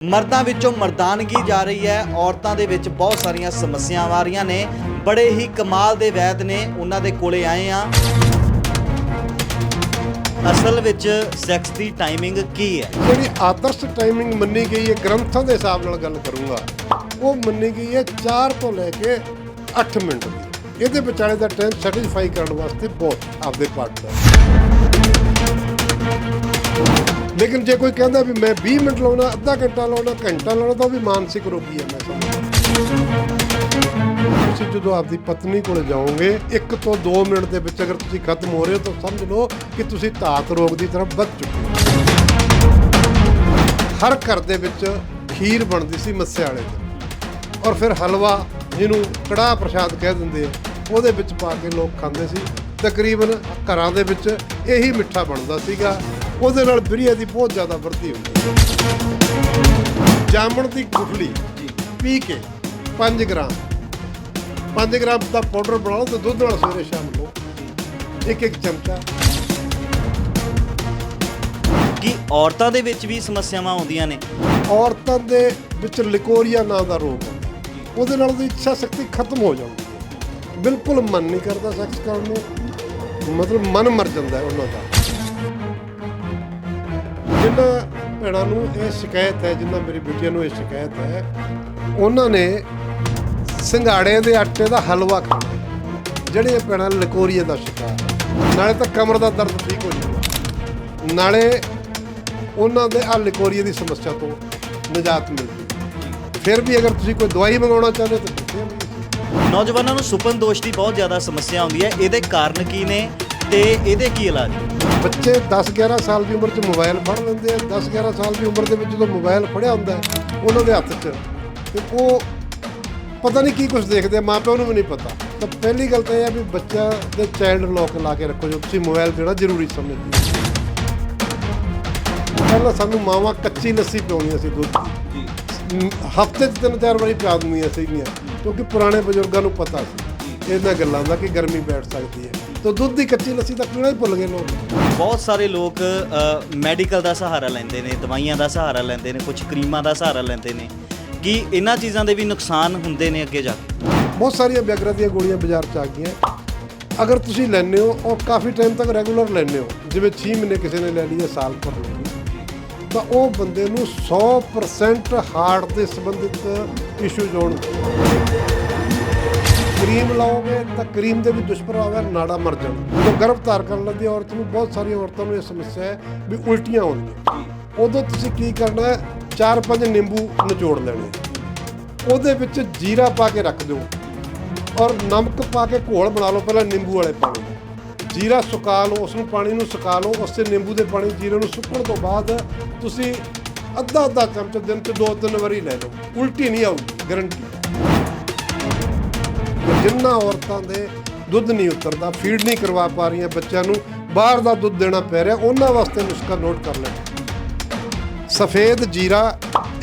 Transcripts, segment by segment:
ਮਰਦਾਂ ਵਿੱਚੋਂ ਮਰਦਾਨਗੀ ਜਾ ਰਹੀ ਹੈ। ਔਰਤਾਂ ਦੇ ਵਿੱਚ ਬਹੁਤ ਸਾਰੀਆਂ ਸਮੱਸਿਆਵਾਂ ਆ ਰਹੀਆਂ ਨੇ। ਬੜੇ ਹੀ ਕਮਾਲ ਦੇ ਵੈਦ ਨੇ ਉਹਨਾਂ ਦੇ ਕੋਲੇ ਆਏ ਆ ਅਸਲ ਵਿੱਚ ਸੈਕਸ ਦੀ ਟਾਈਮਿੰਗ ਕੀ ਹੈ? ਜਿਹੜੀ ਆਦਰਸ਼ ਟਾਈਮਿੰਗ ਮੰਨੀ ਗਈ ਹੈ, ਗ੍ਰੰਥਾਂ ਦੇ ਹਿਸਾਬ ਨਾਲ ਗੱਲ ਕਰੂੰਗਾ, ਉਹ ਮੰਨੀ ਗਈ ਹੈ 4 ਤੋਂ ਲੈ ਕੇ 8 ਮਿੰਟ ਦੀ। ਇਹਦੇ ਵਿਚਾਲੇ ਦਾ ਟਾਈਮ ਸੈਟੀਸਫਾਈ ਕਰਨ ਵਾਸਤੇ ਬਹੁਤ ਆਪਦੇ ਪਾਰਟ ਦਾ। ਲੇਕਿਨ ਜੇ ਕੋਈ ਕਹਿੰਦਾ ਵੀ ਮੈਂ 20 ਮਿੰਟ ਲਾਉਣਾ, ਅੱਧਾ ਘੰਟਾ ਲਾਉਣਾ ਘੰਟਾ ਲਾਉਣਾ, ਤਾਂ ਉਹ ਵੀ ਮਾਨਸਿਕ ਰੋਗੀ ਹੈ ਮੈਂ ਸਮਝਦਾ। ਤੁਸੀਂ ਜਦੋਂ ਆਪਦੀ ਪਤਨੀ ਕੋਲ ਜਾਓਗੇ 1 ਤੋਂ 2 ਮਿੰਟ ਦੇ ਵਿੱਚ ਅਗਰ ਤੁਸੀਂ ਖਤਮ ਹੋ ਰਹੇ ਹੋ, ਤਾਂ ਸਮਝ ਲਓ ਕਿ ਤੁਸੀਂ ਧਾਤ ਰੋਗ ਦੀ ਤਰਫ ਵੱਧ ਚੁੱਕੇ ਹੋ। ਹਰ ਘਰ ਦੇ ਵਿੱਚ ਖੀਰ ਬਣਦੀ ਸੀ ਮੱਸੇ ਵਾਲੇ ਦਿਨ। ਔਰ ਫਿਰ ਹਲਵਾ, ਜਿਹਨੂੰ ਕੜਾਹ ਪ੍ਰਸ਼ਾਦ ਕਹਿ ਦਿੰਦੇ ਆ, ਉਹਦੇ ਵਿੱਚ ਪਾ ਕੇ ਲੋਕ ਖਾਂਦੇ ਸੀ। ਤਕਰੀਬਨ ਘਰਾਂ ਦੇ ਵਿੱਚ ਇਹੀ ਮਿੱਠਾ ਬਣਦਾ ਸੀਗਾ। ਉਹਦੇ ਨਾਲ ਬਿਰੀਆ ਦੀ ਬਹੁਤ ਜ਼ਿਆਦਾ ਵਰਤੀ ਹੁੰਦੀ ਜਾਮਣ ਦੀ ਗੁਠਲੀ ਪੀ ਕੇ 5 ਗ੍ਰਾਮ। 5 ਗ੍ਰਾਮ ਦਾ ਪਾਊਡਰ ਬਣਾ ਲਓ ਤੇ ਦੁੱਧ ਨਾਲ ਸਵੇਰੇ ਸ਼ਾਮ ਲਓ। ਇੱਕ ਇੱਕ ਚਮਚਾ। ਕਿ ਔਰਤਾਂ ਦੇ ਵਿੱਚ ਵੀ ਸਮੱਸਿਆਵਾਂ ਆਉਂਦੀਆਂ ਨੇ? ਔਰਤਾਂ ਦੇ ਵਿੱਚ ਲਿਕੋਰੀਆ ਨਾਂ ਦਾ ਰੋਗ ਹੁੰਦਾ ਉਹਦੇ ਨਾਲ ਉਹਦੀ ਇੱਛਾ ਸ਼ਕਤੀ ਖਤਮ ਹੋ ਜਾਂਦੀ ਹੈ। ਬਿਲਕੁਲ ਮਨ ਨਹੀਂ ਕਰਦਾ ਸੈਕਸ ਕਰਨ ਨੂੰ। ਮਤਲਬ ਮਨ ਮਰ ਜਾਂਦਾ ਹੈ ਉਹਨਾਂ ਦਾ। ਜਿਨ੍ਹਾਂ ਭੈਣਾਂ ਨੂੰ ਇਹ ਸ਼ਿਕਾਇਤ ਹੈ, ਜਿਨ੍ਹਾਂ ਮੇਰੀ ਬੇਟੀਆਂ ਨੂੰ ਇਹ ਸ਼ਿਕਾਇਤ ਹੈ, ਉਹਨਾਂ ਨੇ ਸਿੰਗਾੜੇ ਦੇ ਆਟੇ ਦਾ ਹਲਵਾ ਖਾਣਾ ਜਿਹੜੇ ਭੈਣਾਂ ਲਕੋਰੀਏ ਦਾ ਸ਼ਿਕਾਰ ਨਾਲੇ ਤਾਂ ਕਮਰ ਦਾ ਦਰਦ ਠੀਕ ਹੋ ਜਾਂਦਾ। ਨਾਲੇ ਉਹਨਾਂ ਦੇ ਆ ਲਕੋਰੀਏ ਦੀ ਸਮੱਸਿਆ ਤੋਂ ਨਿਜਾਤ ਮਿਲਦੀ। ਫਿਰ ਵੀ ਅਗਰ ਤੁਸੀਂ ਕੋਈ ਦਵਾਈ ਮੰਗਾਉਣਾ ਚਾਹੁੰਦੇ ਹੋ ਤਾਂ ਨੌਜਵਾਨਾਂ ਨੂੰ ਸੁਪਨ ਦੋਸ਼ ਦੀ ਬਹੁਤ ਜ਼ਿਆਦਾ ਸਮੱਸਿਆ ਆਉਂਦੀ ਹੈ। ਇਹਦੇ ਕਾਰਨ ਕੀ ਨੇ? ਤੇ ਇਹਦੇ ਕੀ ਇਲਾਜ? ਬੱਚੇ 10 11 ਸਾਲ ਦੀ ਉਮਰ 'ਚ ਮੋਬਾਈਲ ਫੜ ਲੈਂਦੇ ਆ 10 11 ਸਾਲ ਦੀ ਉਮਰ ਦੇ ਵਿੱਚ ਜਦੋਂ ਮੋਬਾਈਲ ਫੜਿਆ ਹੁੰਦਾ ਹੈ, ਉਹਨਾਂ ਦੇ ਹੱਥ 'ਚ। ਤੇ ਉਹ ਪਤਾ ਨਹੀਂ ਕੀ ਕੁਝ ਦੇਖਦੇ ਆ ਮਾਪਿਆਂ ਨੂੰ ਵੀ ਨਹੀਂ ਪਤਾ। ਤਾਂ ਪਹਿਲੀ ਗੱਲ ਤਾਂ ਇਹ ਹੈ ਵੀ ਬੱਚਾ ਦੇ ਚਾਈਲਡ ਲੌਕ ਲਾ ਕੇ ਰੱਖੋ ਜੋ ਤੁਸੀਂ ਮੋਬਾਈਲ ਦੇਣਾ ਜ਼ਰੂਰੀ ਸਮਝਦੇ ਹੋ। ਪਹਿਲਾਂ ਸਾਨੂੰ ਮਾਵਾਂ ਕੱਚੀ ਲੱਸੀ ਪਿਆਉਂਦੀਆਂ ਸੀ ਦੁੱਧ ਦੀ। ਹਫ਼ਤੇ 'ਚ ਤਿੰਨ ਚਾਰ ਵਾਰੀ ਪਿਆ ਦਿੰਦੀਆਂ ਸੀਗੀਆਂ ਕਿਉਂਕਿ ਪੁਰਾਣੇ ਬਜ਼ੁਰਗਾਂ ਨੂੰ ਪਤਾ ਸੀ। ਇਹਨਾਂ ਗੱਲਾਂ ਦਾ ਕਿ ਗਰਮੀ ਬੈਠ ਸਕਦੀ ਹੈ। ਤਾਂ ਦੁੱਧ ਦੀ ਕੱਚੀ ਲੱਸੀ ਤਾਂ ਪੀਣਾ ਹੀ ਭੁੱਲ ਗਏ ਲੋਕ। ਬਹੁਤ ਸਾਰੇ ਲੋਕ ਮੈਡੀਕਲ ਦਾ ਸਹਾਰਾ ਲੈਂਦੇ ਨੇ ਦਵਾਈਆਂ ਦਾ ਸਹਾਰਾ ਲੈਂਦੇ ਨੇ ਕੁਝ ਕਰੀਮਾਂ ਦਾ ਸਹਾਰਾ ਲੈਂਦੇ ਨੇ। ਕਿ ਇਹਨਾਂ ਚੀਜ਼ਾਂ ਦੇ ਵੀ ਨੁਕਸਾਨ ਹੁੰਦੇ ਨੇ ਅੱਗੇ ਜਾ ਕੇ? ਬਹੁਤ ਸਾਰੀਆਂ ਵਿਆਗਰਾ ਦੀਆਂ ਗੋਲੀਆਂ ਬਾਜ਼ਾਰ 'ਚ ਆ ਗਈਆਂ। ਅਗਰ ਤੁਸੀਂ ਲੈਂਦੇ ਹੋ ਔਰ ਕਾਫੀ ਟਾਈਮ ਤੱਕ ਰੈਗੂਲਰ ਲੈਂਦੇ ਹੋ। ਜਿਵੇਂ 6 ਮਹੀਨੇ ਕਿਸੇ ਨੇ ਲੈ ਲਈ ਹੈ ਸਾਲ ਭਰ ਲੈ ਲਈ ਤਾਂ ਉਹ ਬੰਦੇ ਨੂੰ 100% ਹਾਰਟ ਦੇ ਸੰਬੰਧਿਤ ਇਸ਼ੂਜ਼ ਹੋਣਗੇ ਕਰੀਮ ਲਾਓਗੇ ਤਾਂ ਕਰੀਮ ਦੇ ਵੀ ਦੁਸ਼ਪ੍ਰਭਾਵ ਹੈ ਨਾੜਾ ਮਰ ਜਾਣ। ਜਦੋਂ ਗਰਭ ਧਾਰ ਕਰਨ ਲੱਗੀ ਔਰਤ ਨੂੰ, ਬਹੁਤ ਸਾਰੀਆਂ ਔਰਤਾਂ ਨੂੰ ਇਹ ਸਮੱਸਿਆ ਹੈ ਵੀ ਉਲਟੀਆਂ ਆਉਂਦੀਆਂ। ਉਦੋਂ ਤੁਸੀਂ ਕੀ ਕਰਨਾ ਹੈ? ਚਾਰ ਪੰਜ ਨਿੰਬੂ ਨਿਚੋੜ ਲੈਣੇ। ਉਹਦੇ ਵਿੱਚ ਜੀਰਾ ਪਾ ਕੇ ਰੱਖ ਦਿਓ ਔਰ ਨਮਕ ਪਾ ਕੇ ਘੋਲ ਬਣਾ ਲਓ, ਪਹਿਲਾਂ ਨਿੰਬੂ ਵਾਲੇ ਪਾਣੀ ਜੀਰਾ ਸੁਕਾ ਲਓ ਉਸ ਨੂੰ ਪਾਣੀ ਨੂੰ ਸੁਕਾ ਲਓ, ਉਸੇ ਨਿੰਬੂ ਦੇ ਪਾਣੀ ਜੀਰੇ ਨੂੰ ਸੁੱਕਣ ਤੋਂ ਬਾਅਦ ਤੁਸੀਂ ਅੱਧਾ ਅੱਧਾ ਚਮਚ ਦਿਨ 'ਚ ਦੋ ਤਿੰਨ ਵਾਰੀ ਲੈ ਲਓ। ਉਲਟੀ ਨਹੀਂ ਆਊਗੀ ਗਰੰਟੀ ਜਿੰਨਾ ਔਰਤਾਂ ਦੇ ਦੁੱਧ ਨਹੀਂ ਉਤਰਦਾ ਫੀਡ ਨਹੀਂ ਕਰਵਾ ਪਾ ਰਹੀਆਂ ਬੱਚਿਆਂ ਨੂੰ ਬਾਹਰ ਦਾ ਦੁੱਧ ਦੇਣਾ ਪੈ ਰਿਹਾ ਉਹਨਾਂ ਵਾਸਤੇ ਨੁਸਖਾ ਨੋਟ ਕਰ ਲੈਣਾ। ਸਫੇਦ ਜੀਰਾ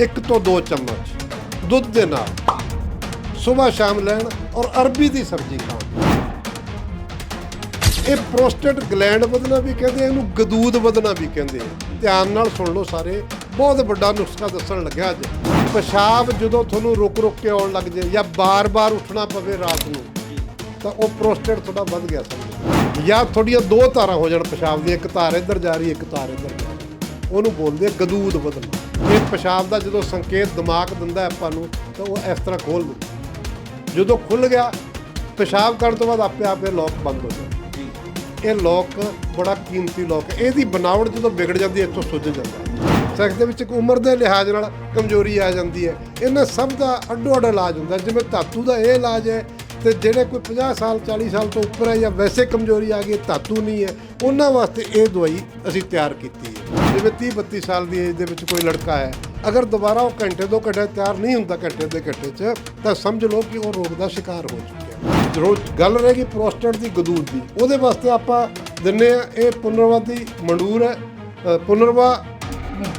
1 ਤੋਂ 2 ਚਮਚ ਦੁੱਧ ਦੇ ਨਾਲ ਸਵੇਰ ਸ਼ਾਮ ਲੈਣ ਔਰ ਅਰਬੀ ਦੀ ਸਬਜ਼ੀ ਖਾਣ। ਇਹ ਪ੍ਰੋਸਟੇਟ ਗਲੈਂਡ ਵਧਣਾ ਵੀ ਕਹਿੰਦੇ ਆ, ਇਹਨੂੰ ਗਦੂਦ ਵਧਣਾ ਵੀ ਕਹਿੰਦੇ ਆ। ਧਿਆਨ ਨਾਲ ਸੁਣ ਲਓ ਸਾਰੇ ਬਹੁਤ ਵੱਡਾ ਨੁਸਖਾ ਦੱਸਣ ਲੱਗਿਆ ਅੱਜ। ਪਿਸ਼ਾਬ ਜਦੋਂ ਤੁਹਾਨੂੰ ਰੁਕ ਰੁਕ ਕੇ ਆਉਣ ਲੱਗ ਜੇ ਜਾਂ ਬਾਰ-ਬਾਰ ਉੱਠਣਾ ਪਵੇ ਰਾਤ ਨੂੰ ਤਾਂ ਉਹ ਪ੍ਰੋਸਟੇਟ ਤੁਹਾਡਾ ਵੱਧ ਗਿਆ ਸਮਝੋ ਜਾਂ ਤੁਹਾਡੀਆਂ ਦੋ ਤਾਰਾਂ ਹੋ ਜਾਣ ਪਿਸ਼ਾਬ ਦੀਆਂ ਇੱਕ ਤਾਰ ਇੱਧਰ ਜਾ ਰਹੀ ਇੱਕ ਤਾਰ ਇੱਧਰ ਜਾ ਰਹੀ। ਉਹਨੂੰ ਬੋਲਦੇ ਗਦੂਦ ਵਧਣਾ। ਇਹ ਪਿਸ਼ਾਬ ਦਾ ਜਦੋਂ ਸੰਕੇਤ ਦਿਮਾਗ ਦਿੰਦਾ ਆਪਾਂ ਨੂੰ ਤਾਂ ਉਹ ਇਸ ਤਰ੍ਹਾਂ ਖੋਲ ਦਿੰਦਾ ਜਦੋਂ ਖੁੱਲ ਗਿਆ ਪਿਸ਼ਾਬ ਕਰਨ ਤੋਂ ਬਾਅਦ ਆਪੇ ਆਪੇ ਲੋਕ ਬੰਦ ਹੋ ਜਾਂਦਾ ਇਹ ਲੋਕ ਬੜਾ ਕੀਮਤੀ ਲੋਕ ਇਹਦੀ ਬਣਾਵਟ ਜਦੋਂ ਵਿਗੜ ਜਾਂਦੀ ਹੈ ਇੱਥੋਂ ਸੁੱਜ ਜਾਂਦਾ ਸੈਕਸ ਦੇ ਵਿੱਚ ਇੱਕ ਉਮਰ ਦੇ ਲਿਹਾਜ਼ ਨਾਲ ਕਮਜ਼ੋਰੀ ਆ ਜਾਂਦੀ ਹੈ। ਇਹਨਾਂ ਸਭ ਦਾ ਅੱਡੋ ਅੱਡ ਇਲਾਜ ਹੁੰਦਾ ਜਿਵੇਂ ਧਾਤੂ ਦਾ ਇਹ ਇਲਾਜ ਹੈ ਤੇ ਜਿਹੜੇ ਕੋਈ 50 ਸਾਲ 40 ਸਾਲ ਤੋਂ ਉੱਪਰ ਹੈ ਜਾਂ ਵੈਸੇ ਕਮਜ਼ੋਰੀ ਆ ਗਈ ਧਾਤੂ ਨਹੀਂ ਹੈ, ਉਹਨਾਂ ਵਾਸਤੇ ਇਹ ਦਵਾਈ ਅਸੀਂ ਤਿਆਰ ਕੀਤੀ ਹੈ। ਜਿਵੇਂ 30 32 ਸਾਲ ਦੀ ਏਜ ਦੇ ਵਿੱਚ ਕੋਈ ਲੜਕਾ ਹੈ, ਅਗਰ ਦੁਬਾਰਾ ਉਹ ਘੰਟੇ ਦੋ ਘੰਟੇ ਤਿਆਰ ਨਹੀਂ ਹੁੰਦਾ ਘੰਟੇ ਦੇ ਘੰਟੇ 'ਚ, ਤਾਂ ਸਮਝ ਲਓ ਕਿ ਉਹ ਰੋਗ ਦਾ ਸ਼ਿਕਾਰ ਹੋ ਚੁੱਕਿਆ ਹੈ। ਜ਼ਰੂਰ ਗੱਲ ਰਹੇਗੀ ਪ੍ਰੋਸਟੇਟ ਦੀ ਗਦੂਦ ਦੀ। ਉਹਦੇ ਵਾਸਤੇ ਆਪਾਂ ਦਿੰਨੇ ਆ, ਇਹ ਪੁਨਰਵਾਦੀ ਮੰਡੂਰ ਹੈ ਪੁਨਰਵਾ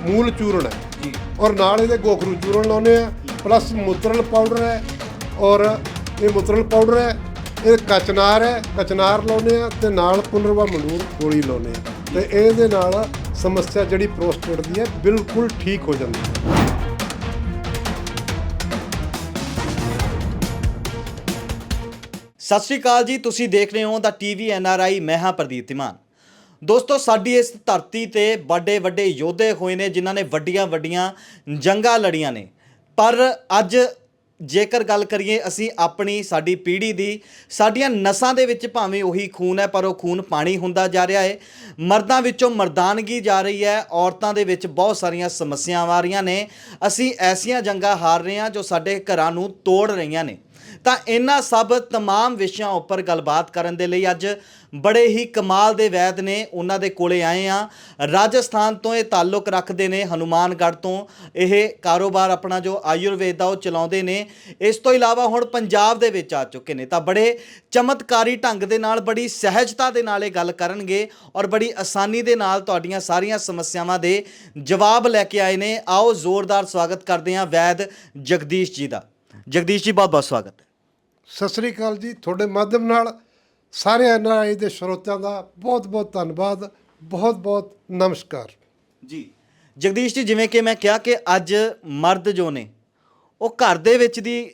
ਮੂਲ ਚੂਰਨ ਹੈ। ਔਰ ਨਾਲ ਇਹਦੇ ਗੋਖਰੂ ਚੂਰਨ ਲਾਉਨੇ ਆ ਪਲੱਸ ਮੁਤਰਲ ਪਾਊਡਰ ਹੈ ਔਰ ਇਹ ਮੁਤਰਲ ਪਾਊਡਰ ਹੈ ਇਹ ਕਚਨਾਰ ਹੈ ਕਚਨਾਰ ਲਾਉਨੇ ਆ ਤੇ ਨਾਲ ਪੁਨਰਵਾ ਮਨੂਰ ਗੋਲੀ ਲਾਉਨੇ ਆ ਤੇ ਇਹਦੇ ਨਾਲ ਸਮੱਸਿਆ ਜਿਹੜੀ ਪ੍ਰੋਸਟੇਟ ਦੀ ਹੈ ਬਿਲਕੁਲ ਠੀਕ ਹੋ ਜਾਂਦੀ ਹੈ। ਸਤਿ ਸ਼੍ਰੀ ਅਕਾਲ ਜੀ ਤੁਸੀਂ ਦੇਖ ਰਹੇ ਹੋ ਦਾ ਟੀਵੀ ਆਈ ਮੈਂ ਹਾਂ ਪ੍ਰਦੀਪ ਧੀਮਾਨ। ਦੋਸਤੋ, ਸਾਡੀ ਇਸ ਧਰਤੀ ਤੇ ਵੱਡੇ ਵੱਡੇ ਯੋਧੇ ਹੋਏ ਨੇ, ਜਿਨ੍ਹਾਂ ਨੇ ਵੱਡੀਆਂ ਵੱਡੀਆਂ ਜੰਗਾਂ ਲੜੀਆਂ ਨੇ। ਪਰ ਅੱਜ ਜੇਕਰ ਗੱਲ ਕਰੀਏ, ਅਸੀਂ ਆਪਣੀ ਸਾਡੀ ਪੀੜ੍ਹੀ ਦੀ, ਸਾਡੀਆਂ ਨਸਾਂ ਦੇ ਵਿੱਚ ਭਾਵੇਂ ਉਹੀ ਖੂਨ ਹੈ, ਪਰ ਉਹ ਖੂਨ ਪਾਣੀ ਹੁੰਦਾ ਜਾ ਰਿਹਾ ਹੈ ਮਰਦਾਂ ਵਿੱਚੋਂ ਮਰਦਾਨਗੀ ਜਾ ਰਹੀ ਹੈ, ਔਰਤਾਂ ਦੇ ਵਿੱਚ ਬਹੁਤ ਸਾਰੀਆਂ ਸਮੱਸਿਆਵਾਂ ਆ ਰਹੀਆਂ ਨੇ। ਅਸੀਂ ਐਸੀਆਂ ਜੰਗਾਂ ਹਾਰ ਰਹੇ ਹਾਂ, ਜੋ ਸਾਡੇ ਘਰਾਂ ਨੂੰ ਤੋੜ ਰਹੀਆਂ ਨੇ। ਤਾਂ ਇਹਨਾਂ ਸਭ तमाम ਵਿਸ਼ਿਆਂ ਉੱਪਰ ਗੱਲਬਾਤ ਕਰਨ ਦੇ ਲਈ ਅੱਜ ਬੜੇ ਹੀ ਕਮਾਲ ਦੇ ਵੈਦ ਨੇ ਉਹਨਾਂ ਦੇ ਕੋਲੇ ਆਏ ਆ ਰਾਜਸਥਾਨ ਤੋਂ ਇਹ ਤਾਲੁਕ ਰੱਖਦੇ ਨੇ ਹਨੂਮਾਨਗੜ੍ਹ ਤੋਂ ਇਹ ਕਾਰੋਬਾਰ ਆਪਣਾ ਜੋ ਆਯੁਰਵੇਦ ਦਾ ਉਹ ਚਲਾਉਂਦੇ ਨੇ ਇਸ ਤੋਂ ਇਲਾਵਾ ਹੁਣ ਪੰਜਾਬ ਦੇ ਵਿੱਚ ਆ ਚੁੱਕੇ ਨੇ ਤਾਂ ਬੜੇ ਚਮਤਕਾਰੀ ਢੰਗ ਦੇ ਨਾਲ ਬੜੀ ਸਹਿਜਤਾ ਦੇ ਨਾਲ ਇਹ ਗੱਲ ਕਰਨਗੇ ਔਰ ਬੜੀ ਆਸਾਨੀ ਦੇ ਨਾਲ ਤੁਹਾਡੀਆਂ ਸਾਰੀਆਂ ਸਮੱਸਿਆਵਾਂ ਦੇ ਜਵਾਬ ਲੈ ਕੇ ਆਏ ਨੇ ਆਓ ਜ਼ੋਰਦਾਰ ਸਵਾਗਤ ਕਰਦੇ ਹਾਂ ਵੈਦ ਜਗਦੀਸ਼ ਜੀ ਦਾ ਜਗਦੀਸ਼ ਜੀ ਬਹੁਤ ਬਹੁਤ ਸਵਾਗਤ ਹੈ। ਸਤਿ ਸ੍ਰੀ ਅਕਾਲ ਜੀ। ਤੁਹਾਡੇ ਮਾਧਿਅਮ ਨਾਲ ਸਾਰੇ ਐਨਆਰਆਈ ਦੇ ਸਰੋਤਿਆਂ ਦਾ ਬਹੁਤ-ਬਹੁਤ ਧੰਨਵਾਦ। ਬਹੁਤ-ਬਹੁਤ ਨਮਸਕਾਰ। ਜੀ ਜਗਦੀਸ਼ ਜੀ ਜਿਵੇਂ ਕਿ ਮੈਂ ਕਿਹਾ ਕਿ ਅੱਜ ਮਰਦ ਜੋ ਨੇ ਉਹ ਘਰ ਦੇ ਵਿੱਚ ਦੀ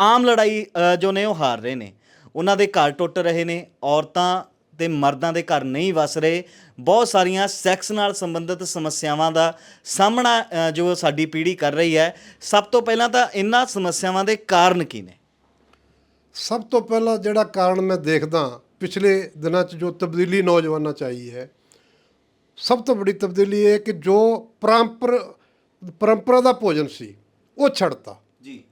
ਆਮ ਲੜਾਈ ਜੋ ਨੇ ਉਹ ਹਾਰ ਰਹੇ ਨੇ। ਉਹਨਾਂ ਦੇ ਘਰ ਟੁੱਟ ਰਹੇ ਨੇ ਔਰਤਾਂ ਤੇ ਮਰਦਾਂ ਦੇ ਘਰ ਨਹੀਂ ਵਸ ਰਹੇ। ਬਹੁਤ ਸਾਰੀਆਂ ਸੈਕਸ ਨਾਲ ਸੰਬੰਧਿਤ ਸਮੱਸਿਆਵਾਂ ਦਾ ਸਾਹਮਣਾ ਜੋ ਸਾਡੀ ਪੀੜ੍ਹੀ ਕਰ ਰਹੀ ਹੈ। ਸਭ ਤੋਂ ਪਹਿਲਾਂ ਤਾਂ ਇਹਨਾਂ ਸਮੱਸਿਆਵਾਂ ਦੇ ਕਾਰਨ ਕੀ ਨੇ? ਸਭ ਤੋਂ ਪਹਿਲਾਂ ਜਿਹੜਾ ਕਾਰਨ ਮੈਂ ਦੇਖਦਾ ਪਿਛਲੇ ਦਿਨਾਂ 'ਚ ਜੋ ਤਬਦੀਲੀ ਨੌਜਵਾਨਾਂ 'ਚ ਆਈ ਹੈ ਸਭ ਤੋਂ ਵੱਡੀ ਤਬਦੀਲੀ ਇਹ ਹੈ ਕਿ ਜੋ ਪਰੰਪਰ ਪਰੰਪਰਾ ਦਾ ਭੋਜਨ ਸੀ ਉਹ ਛੱਡਤਾ। ਜੀ।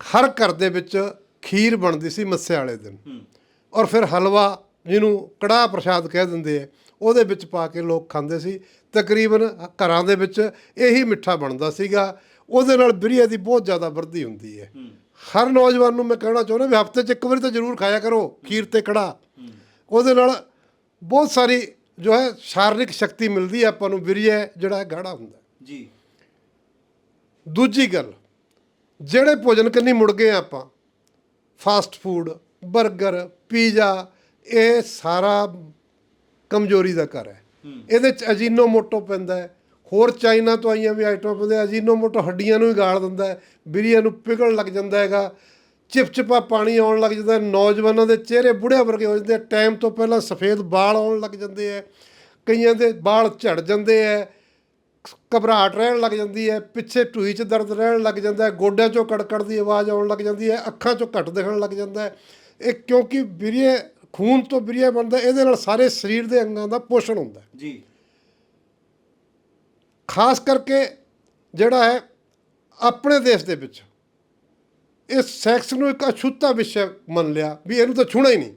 ਹਰ ਘਰ ਦੇ ਵਿੱਚ ਖੀਰ ਬਣਦੀ ਸੀ ਮੱਸੇ ਵਾਲੇ ਦਿਨ। ਔਰ ਫਿਰ ਹਲਵਾ ਜਿਹਨੂੰ ਕੜਾਹ ਪ੍ਰਸ਼ਾਦ ਕਹਿ ਦਿੰਦੇ ਆ ਉਹਦੇ ਵਿੱਚ ਪਾ ਕੇ ਲੋਕ ਖਾਂਦੇ ਸੀ। ਤਕਰੀਬਨ ਘਰਾਂ ਦੇ ਵਿੱਚ ਇਹੀ ਮਿੱਠਾ ਬਣਦਾ ਸੀਗਾ। ਉਹਦੇ ਨਾਲ ਬਿਰੀਆ ਦੀ ਬਹੁਤ ਜ਼ਿਆਦਾ ਵਰਧੀ ਹੁੰਦੀ ਹੈ। ਹਰ ਨੌਜਵਾਨ ਨੂੰ ਮੈਂ ਕਹਿਣਾ ਚਾਹੁੰਦਾ ਵੀ ਹਫ਼ਤੇ 'ਚ ਇੱਕ ਵਾਰੀ ਤਾਂ ਜ਼ਰੂਰ ਖਾਇਆ ਕਰੋ ਖੀਰ ਤੇ ਕੜਾਹ। ਉਹਦੇ ਨਾਲ ਬਹੁਤ ਸਾਰੀ ਜੋ ਹੈ ਸ਼ਾਰੀਰਿਕ ਸ਼ਕਤੀ ਮਿਲਦੀ ਹੈ ਆਪਾਂ ਨੂੰ ਬਿਰੀਆ ਜਿਹੜਾ ਹੈ ਗਾੜਾ ਹੁੰਦਾ। ਜੀ। ਦੂਜੀ ਗੱਲ ਜਿਹੜੇ ਭੋਜਨ ਕੰਨੀ ਮੁੜ ਗਏ ਆਪਾਂ ਫਾਸਟ ਫੂਡ 버ਗਰ ਪੀਜ਼ਾ ਇਹ ਸਾਰਾ ਕਮਜ਼ੋਰੀ ਦਾ ਘਰ ਹੈ। ਇਹਦੇ ਚ ਅਜੀਨੋ ਮੋਟੋ ਪੈਂਦਾ ਹੈ। ਹੋਰ ਚਾਈਨਾ ਤੋਂ ਆਈਆਂ ਵੀ ਆਈਟਮਾਂ ਪੈਂਦੇ ਅਜੀਨੋ ਮੋਟੋ ਹੱਡੀਆਂ ਨੂੰ ਹੀ ਗਾਲ ਦਿੰਦਾ ਹੈ ਬਿਰੀਆਂ ਨੂੰ ਪਿਘਲਣ ਲੱਗ ਜਾਂਦਾ ਹੈਗਾ। ਚਿਪਚਿਪਾ ਪਾਣੀ ਆਉਣ ਲੱਗ ਜਾਂਦਾ ਨੌਜਵਾਨਾਂ ਦੇ ਚਿਹਰੇ ਬੁੜਿਆਂ ਵਰਗੇ ਹੋ ਜਾਂਦੇ ਟਾਈਮ ਤੋਂ ਪਹਿਲਾਂ ਸਫੇਦ ਵਾਲ ਆਉਣ ਲੱਗ ਜਾਂਦੇ ਆ ਕਈਆਂ ਦੇ ਵਾਲ ਝੜ ਜਾਂਦੇ ਆ ਘਬਰਾਹਟ ਰਹਿਣ ਲੱਗ ਜਾਂਦੀ ਹੈ। ਪਿੱਛੇ ਢੂਈ 'ਚ ਦਰਦ ਰਹਿਣ ਲੱਗ ਜਾਂਦਾ ਹੈ। ਗੋਡਿਆਂ 'ਚੋਂ ਕੜਕੜ ਦੀ ਆਵਾਜ਼ ਆਉਣ ਲੱਗ ਜਾਂਦੀ ਹੈ। ਅੱਖਾਂ 'ਚੋਂ ਘੱਟ ਦਿਖਣ ਲੱਗ ਜਾਂਦਾ ਹੈ। ਇਹ ਕਿਉਂਕਿ ਬਿਰੀਏ ਖੂਨ ਤੋਂ ਬਿਰੀਏ ਬਣਦਾ ਇਹਦੇ ਨਾਲ ਸਾਰੇ ਸਰੀਰ ਦੇ ਅੰਗਾਂ ਦਾ ਪੋਸ਼ਣ ਹੁੰਦਾ ਜੀ। ਖਾਸ ਕਰਕੇ ਜਿਹੜਾ ਹੈ ਆਪਣੇ ਦੇਸ਼ ਦੇ ਵਿੱਚ ਇਸ ਸੈਕਸ ਨੂੰ ਇੱਕ ਅਛੂਤਾ ਵਿਸ਼ਾ ਮੰਨ ਲਿਆ ਵੀ ਇਹਨੂੰ ਤਾਂ ਛੂਣਾ ਹੀ ਨਹੀਂ।